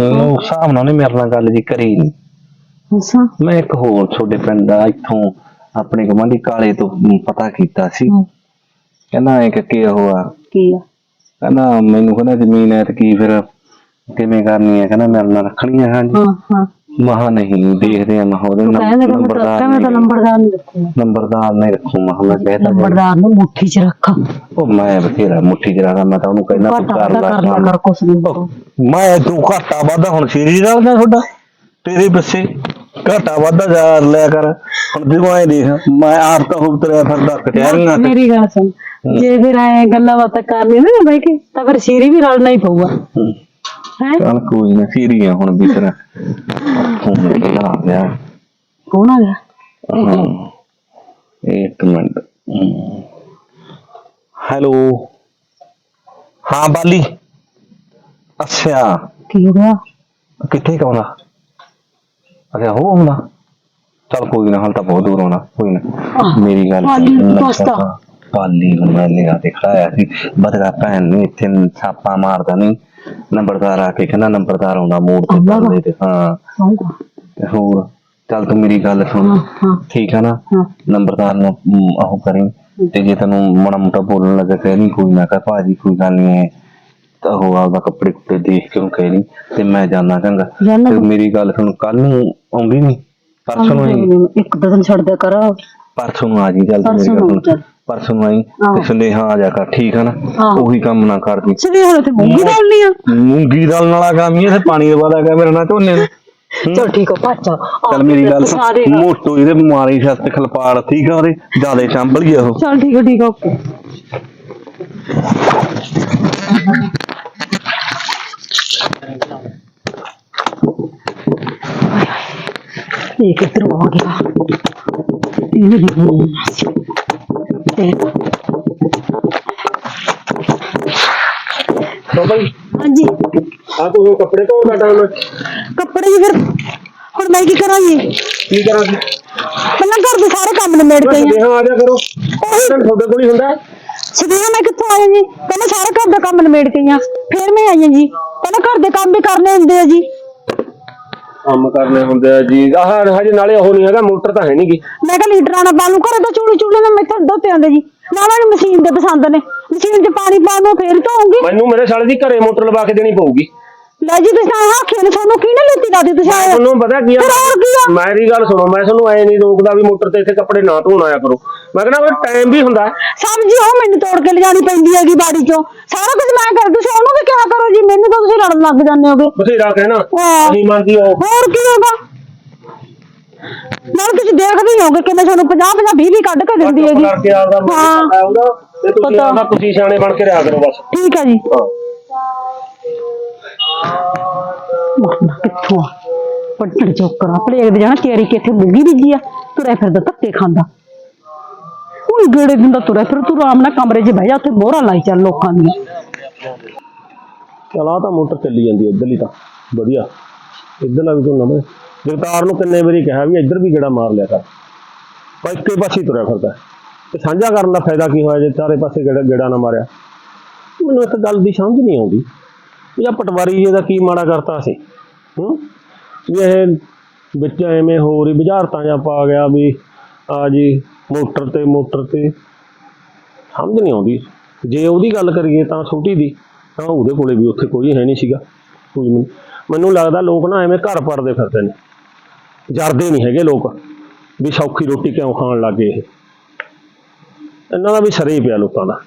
ਉਹਨੂੰ ਹਿਸਾਬ ਨਾਲ ਉਹਨੇ ਮੇਰੇ ਨਾਲ ਗੱਲ ਜੀ ਕਰੀ ਨੀ। ਅੱਛਾ। ਮੈਂ ਇੱਕ ਹੋਰ ਤੁਹਾਡੇ ਪਿੰਡ ਦਾ ਇੱਥੋਂ ਆਪਣੇ ਗਵਾਂਢੀ ਕਾਲੇ ਤੋਂ ਪਤਾ ਕੀਤਾ ਸੀ। ਹਮ, ਕਹਿੰਦਾ ਐ ਕਿ ਉਹ ਆ। ਕੀ ਆ? ਕਹਿੰਦਾ ਮੈਨੂੰ ਕਹਿੰਦਾ ਜ਼ਮੀਨ ਐ ਤੇ ਕੀ ਫਿਰ ਕਿਵੇਂ ਕਰਨੀ ਹੈ ਕਹਿੰਦਾ ਮੇਰੇ ਨਾਲ ਰੱਖਣੀ ਹੈ ਹਾਂਜੀ ਹਾਂ ਹਾਂ। ਮਹਾ ਨਹੀਂ ਦੇਖਦੇ ਆ ਮਹਾ ਉਹਦੇ ਕਹਿੰਦੇ ਕਿ ਮੈਂ ਤਾਂ ਕਹਿੰਦਾ ਤਾਂ ਨੰਬਰਦਾਰ ਨਹੀਂ ਰੱਖੂਗਾ ਨੰਬਰਦਾਰ ਨਹੀਂ ਰੱਖੂ ਮਹਾ ਮੈਂ ਕਹਿਤਾ ਜੀ। ਨੰਬਰਦਾਰ ਨੂੰ ਮੁੱਠੀ 'ਚ ਰੱਖ। ਉਹ ਮੈਂ ਬਥੇਰਾ ਮੁੱਠੀ ਚ ਰੱਖਦਾ ਮੈਂ ਤਾਂ ਉਹਨੂੰ ਕਹਿੰਦਾ ਤੂੰ ਘਾਟਾ ਕਰ ਕਰ ਲਿਆ ਲੈ ਕਰ ਕੁਛ ਨਹੀਂ। ਮੈਂ ਤੂੰ ਘਾਟਾ ਵਾਧਾ ਹੁਣ ਸ਼ੇਰੀ ਰੱਖਦਾ ਤੁਹਾਡਾ? ਤੇਰੇ ਬੱਸੇ ਘਾਟਾ ਵਾਧਾ ਜਾ ਲਿਆ ਕਰ। ਹੁਣ ਦੇਖੋ ਐ ਦੇਖ ਮੈਂ ਆਪ ਤਾਂ ਹੋ ਤੇਰਾ ਫਿਰਦਾ ਕਟਹਿਰੀਆਂ ਤੇ ਮੇਰੀ ਗੱਲ ਸੁਣ ਜੇ ਫਿਰ ਐ ਗੱਲਾਂ ਬਾਤਾਂ ਕਰਨੀ ਨਾ ਬਹਿ ਕੇ ਤਾਂ ਫਿਰ ਸ਼ੇਰੀ ਵੀ ਰਲਣਾ ਹੀ ਪਊਗਾ। ਹੈ। ਚੱਲ ਕੋਈ ਨਾ ਸ਼ੇਰੀ ਆ ਹੁਣ ਵੀ ਤੇਰਾ ਹੁਣ ਲਾ ਗਿਆ। ਕੌਣ ਆ ਗਿਆ। ਇੱਕ ਮਿੰਟ। ਹੈਲੋ। ਹਾਂ ਬਾਲੀ। ਅੱਛਾ। ਕੀ ਹੋ ਗਿਆ? ਕਿੱਥੇ ਕਾਉਂਦਾ ਅੱਛਾ ਉਹ ਆਉਂਦਾ। ਚੱਲ ਕੋਈ ਨਾ ਹਾਲ ਤਾਂ ਬਹੁਤ ਦੂਰ ਆਉਣਾ ਕੋਈ ਨਾ। ਮੇਰੀ ਗੱਲ ਪਾਲੀ ਸੁਣ, ਦੋਸਤਾ। ਪਾਲੀ ਨੂੰ ਮੈਂ ਨਿਗਾਹ ਤੇ ਖੜਾਇਆ ਸੀ। ਬਦਗਾ ਭੈਣ ਨੇ ਇੱਥੇ ਛਾਪਾ ਮਾਰਦਾ ਨਹੀਂ। ਨੰਬਰਦਾਰ ਆ ਕੇ ਕਹਿੰਦਾ ਨੰਬਰਦਾਰ ਆਉਂਦਾ ਮੋੜ ਤੇ ਤੇ ਹਾਂ। ਤੇ ਹੋਰ ਚੱਲ ਤੂੰ ਮੇਰੀ ਗੱਲ ਸੁਣ। ਠੀਕ ਹੈ ਨਾ? ਨੰਬਰਦਾਰ ਨੂੰ ਉਹ ਕਰੀ। ਤੇ ਜੇ ਤੈਨੂੰ ਮਾੜਾ ਮੋਟਾ ਬੋਲਣ ਲੱਗਾ ਕਹਿ ਨਹੀਂ ਕੋਈ ਨਾ ਕਹ ਭਾਜੀ ਕੋਈ ਗੱਲ ਨਹੀਂ ਹੈ। ਤਾਂ ਉਹ ਆਪਦਾ ਕੱਪੜੇ ਕੁੱਪੜੇ ਦੇਖ ਕੇ ਕਹਿ ਨਹੀਂ ਤੇ ਮੈਂ ਜਾਣਾ ਚੰਗਾ। ਜਾਨਾ ਤੇ ਮੇਰੀ ਗੱਲ ਸੁਣ ਕੱਲ ਨੂੰ ਆਉਂਦੀ ਨਹੀਂ ਪਰਸੋਂ ਨੂੰ ਇੱਕ ਦਿਨ ਛੱਡ ਦਿਆ ਕਰ। ਪਰਸੋਂ ਨੂੰ ਆ ਜੀ ਚੱਲ ਤੂੰ ਮੇਰੀ ਪਰਸੋਂ ਗੱਲ ਨੂੰ ਸੁਣ ਚੱਲ। ਪਰਸੋਂ ਨੂੰ ਆਈ ਆਹੋ। ਤੇ ਸੰਦੇਹਾ ਆ ਜਾ ਕਰ ਠੀਕ ਹੈ ਨਾ? ਆਹੋ। ਉਹੀ ਕੰਮ ਨਾ ਕਰਦੀ ਚਲੇ ਹੁਣ ਤੇ ਮੂੰਗੀ ਡਾਲਨੀ ਆ? ਮੂੰਗੀ ਦਾਲ ਵਾਲਾ ਕੰਮ ਹੀ ਤੇ ਪਾਣੀ ਦੇ ਵਾਲਾ ਹੈਗਾ ਮੇਰੇ ਨਾਲ ਝੋਨੇ ਨੂੰ ਚਲ ਠੀਕ ਆ ਪਾਚਾ ਚੱਲ ਮੇਰੀ ਗੱਲ ਸੁਣ ਮੋਟੋ ਇਹਦੇ ਮਾਰੀ ਸੱਤ ਖਲਪਾੜ ਠੀਕ ਆ ਉਹਦੇ? ਜਿਆਦੇ ਚੰਬਲ ਗਿਆ ਉਹ। ਚਲ ਠੀਕ ਆ ਠੀਕ ਆ ਓਕੇ। ਇਹ ਕਿੱਧਰੋਂ ਆ ਗਿਆ ਇਹ ਵੀ ਬੋਲਣਾ ਸੀ ਤੇ ਹਾਂਜੀ ਆ ਕੋਈ ਕੱਪੜੇ ਧੋਣ ਦਾ ਟਾਈਮ ਕੱਪੜੇ ਜੀ ਫਿਰ ਹੁਣ ਮੈਂ ਕੀ ਕਰਾਂ ਜੀ ਕੀ ਕਰਾਂ ਪਹਿਲਾਂ ਪਹਿਲਾਂ ਘਰ ਦੇ ਸਾਰੇ ਕੰਮ ਨਿਬੇੜ ਕੇ ਆਈ ਆਂ। ਸੁਨੇਹਾ ਆ ਜਾ ਕਰੋ ਉਹਨਾਂ ਤੁਹਾਡੇ ਕੋਲ ਹੀ ਹੁੰਦਾ ਸਵੇਰੇ ਮੈਂ ਕਿੱਥੋਂ ਆਇਆ ਜੀ? ਪਹਿਲਾਂ ਸਾਰੇ ਘਰ ਦਾ ਕੰਮ ਨਿਬੇੜ ਕੇ ਆਈਆਂ ਫਿਰ ਮੈਂ ਆਈ ਹਾਂ ਜੀ। ਪਹਿਲਾਂ ਘਰ ਦੇ ਕੰਮ ਵੀ ਕਰਨੇ ਹੁੰਦੇ ਆ ਜੀ। ਕੰਮ ਕਰਨੇ ਹੁੰਦੇ ਆ ਜੀ। ਆਹ ਹਜੇ ਨਾਲੇ ਉਹ ਨਹੀਂ ਹੈਗਾ ਮੋਟਰ ਤਾਂ ਹੈ ਨਹੀਂਗੀ। ਮੈਂ ਕਿਹਾ ਲੀਟਰਾਂ ਨਾਲ ਬਾਲੂ ਘਰੇ ਤਾਂ ਚੂੜੀ ਚੂੜੀ ਨਾਲ ਮੈਥੋਂ ਦੁੱਧ ਆਉਂਦੇ ਜੀ। ਨਾ ਮੈਨੂੰ ਮਸ਼ੀਨ ਦੇ ਪਸੰਦ ਨੇ। ਮਸ਼ੀਨ 'ਚ ਪਾਣੀ ਪਾ ਨੂੰ ਫੇਰ ਧੋਉਂਗੀ ਮੈਨੂੰ ਮੇਰੇ ਸਾਲੇ ਦੀ ਘਰੇ ਮੋਟਰ ਲਵਾ ਕੇ ਦੇਣੀ ਪਊਗੀ। ਲੈ ਜੀ ਤੁਸੀਂ ਆਹ ਆਖੇ ਨੇ ਤੁਹਾਨੂੰ ਕਿਹਨੇ ਲੈਤੀ ਲਾਦੀ ਤੁਸੀਂ ਆਏ ਤੁਹਾਨੂੰ ਪਤਾ ਕੀ ਆ? ਫਿਰ ਹੋਰ ਕੀ ਆ? ਮੇਰੀ ਗੱਲ ਸੁਣੋ ਮੈਂ ਤੁਹਾਨੂੰ ਐ ਨਹੀਂ ਰੋਕਦਾ ਵੀ ਮੋਟਰ ਤੇ ਇੱਥੇ ਕੱਪੜੇ ਨਾ ਧੋਣ ਆਇਆ ਕਰੋ। ਮੈਂ ਕਹਿੰਦਾ ਉਹ ਟਾਈਮ ਵੀ ਹੁੰਦਾ। ਹੈ। ਸਬਜ਼ੀ ਉਹ ਮੈਨੂੰ ਤੋੜ ਕੇ ਲਿਜਾਣੀ ਪੈਂਦੀ ਹੈਗੀ ਬਾੜੀ 'ਚੋਂ। ਸਾਰਾ ਕੁਝ ਮੈਂ ਕਰ ਤੁਸੀਂ ਉਹਨੂੰ ਵੀ ਕਿਹਾ ਕਰੋ ਜੀ ਮੈਨੂੰ ਤਾਂ ਤੁਸੀਂ ਲੜਨ ਲੱਗ ਜਾਂਦੇ ਹੋਗੇ। ਬਥੇਰਾ ਕਹਿਣਾ। ਹਾਂ। ਨਹੀਂ ਮੰਨਦੀ ਉਹ ਹੋਰ ਕੀ ਹੋਗਾ? ਨਾਲ ਤੁਸੀਂ ਦੇਖਦੇ ਹੀ ਹੋਗੇ ਕਿ ਮੈਂ ਤੁਹਾਨੂੰ 50 50 20 20 ਕੱਢ ਕੇ ਦਿੰਦੀ ਹੈਗੀ। ਕਰਕੇ ਆਪਦਾ ਹਾਂ। ਪਤਾ ਉਹਦਾ ਤੇ ਤੁਸੀਂ ਪਤਾ। ਆਪਦਾ ਤੁਸੀਂ ਸਿਆਣੇ ਬਣ ਕੇ ਰਿਹਾ ਕਰੋ ਬਸ। ਠੀਕ ਹੈ ਜੀ। ਹਾਂ। ਮਰਨਾ ਕਿੱਥੋਂ ਆ? ਪੱਟੜ ਚੋਕਰਾ ਪਲੇਗ ਦੇ ਜਾਣਾ ਤੇਰੀ ਕਿੱਥੇ ਮੁੰਗੀ ਬੀਜੀ ਆ? ਤੁਰਿਆ ਫਿਰਦਾ ਧੱਕੇ ਖਾਂਦਾ। ਕੋਈ ਗੇੜੇ ਦਿੰਦਾ ਤੁਰਿਆ ਫਿਰ ਤੂੰ ਆਰਾਮ ਨਾਲ ਕਮਰੇ 'ਚ ਬਹਿ ਜਾ, ਉੱਥੇ ਮੋਹਰਾਂ ਲਾਈ ਚੱਲ ਲੋਕਾਂ ਦੀਆਂ। ਚਲ ਤਾਂ ਮੋਟਰ ਚੱਲੀ ਜਾਂਦੀ ਇੱਧਰਲੀ ਤਾਂ। ਵਧੀਆ। ਇੱਧਰਲਾ ਵੀ ਝੋਨਾ ਮੈਂ ਜਗਤਾਰ ਨੂੰ ਕਿੰਨੇ ਵਾਰੀ ਕਿਹਾ ਵੀ ਇੱਧਰ ਵੀ ਗੇੜਾ ਮਾਰ ਲਿਆ ਕਰ। ਪਰ ਇੱਕੇ ਪਾਸੇ ਹੀ ਤੁਰਿਆ ਫਿਰਦਾ। ਤੇ ਸਾਂਝਾ ਕਰਨ ਦਾ ਫਾਇਦਾ ਕੀ ਹੋਇਆ ਜੇ ਚਾਰੇ ਪਾਸੇ ਗੇੜਾ ਗੇੜਾ ਨਾ ਮਾਰਿਆ? ਮੈਨੂੰ ਇੱਕ ਗੱਲ ਦੀ ਸਮਝ ਨਹੀਂ ਆਉਂਦੀ। ਵੀ ਆ ਪਟਵਾਰੀ ਜੀ ਦਾ ਕੀ ਮਾੜਾ ਕਰਤਾ ਸੀ? ਹੂੰ? ਵੀ ਇਹ ਵਿੱਚ ਐਵੇਂ ਹੋਰ ਹੀ ਬੁਝਾਰਤਾਂ ਜਾਂ ਪਾ ਗਿਆ ਵੀ ਆ ਜੀ, ਮੋਟਰ ਤੇ ਮੋਟਰ ਤੇ। ਸਮਝ ਨਹੀਂ ਆਉਂਦੀ। ਜੇ ਉਹਦੀ ਗੱਲ ਕਰੀਏ ਤਾਂ ਛੋਟੀ ਦੀ, ਤਾਂ ਉਹਦੇ ਕੋਲੇ ਵੀ ਉੱਥੇ ਕੋਈ ਹੈ ਨਹੀਂ ਸੀਗਾ। ਕੋਈ ਨਹੀਂ। ਮੈਨੂੰ ਲੱਗਦਾ ਲੋਕ ਨਾ ਐਵੇਂ ਘਰ ਪੜਦੇ ਫਿਰਦੇ ਨੇ। ਜਰਦੇ ਨਹੀਂ ਹੈਗੇ ਲੋਕ ਵੀ ਸੌਖੀ ਰੋਟੀ ਕਿਉਂ ਖਾਣ ਲੱਗੇ ਇਹ। ਇਹਨਾਂ ਦਾ ਵੀ ਸਰੇ ਪਿਆ ਲੋਕਾਂ ਦਾ।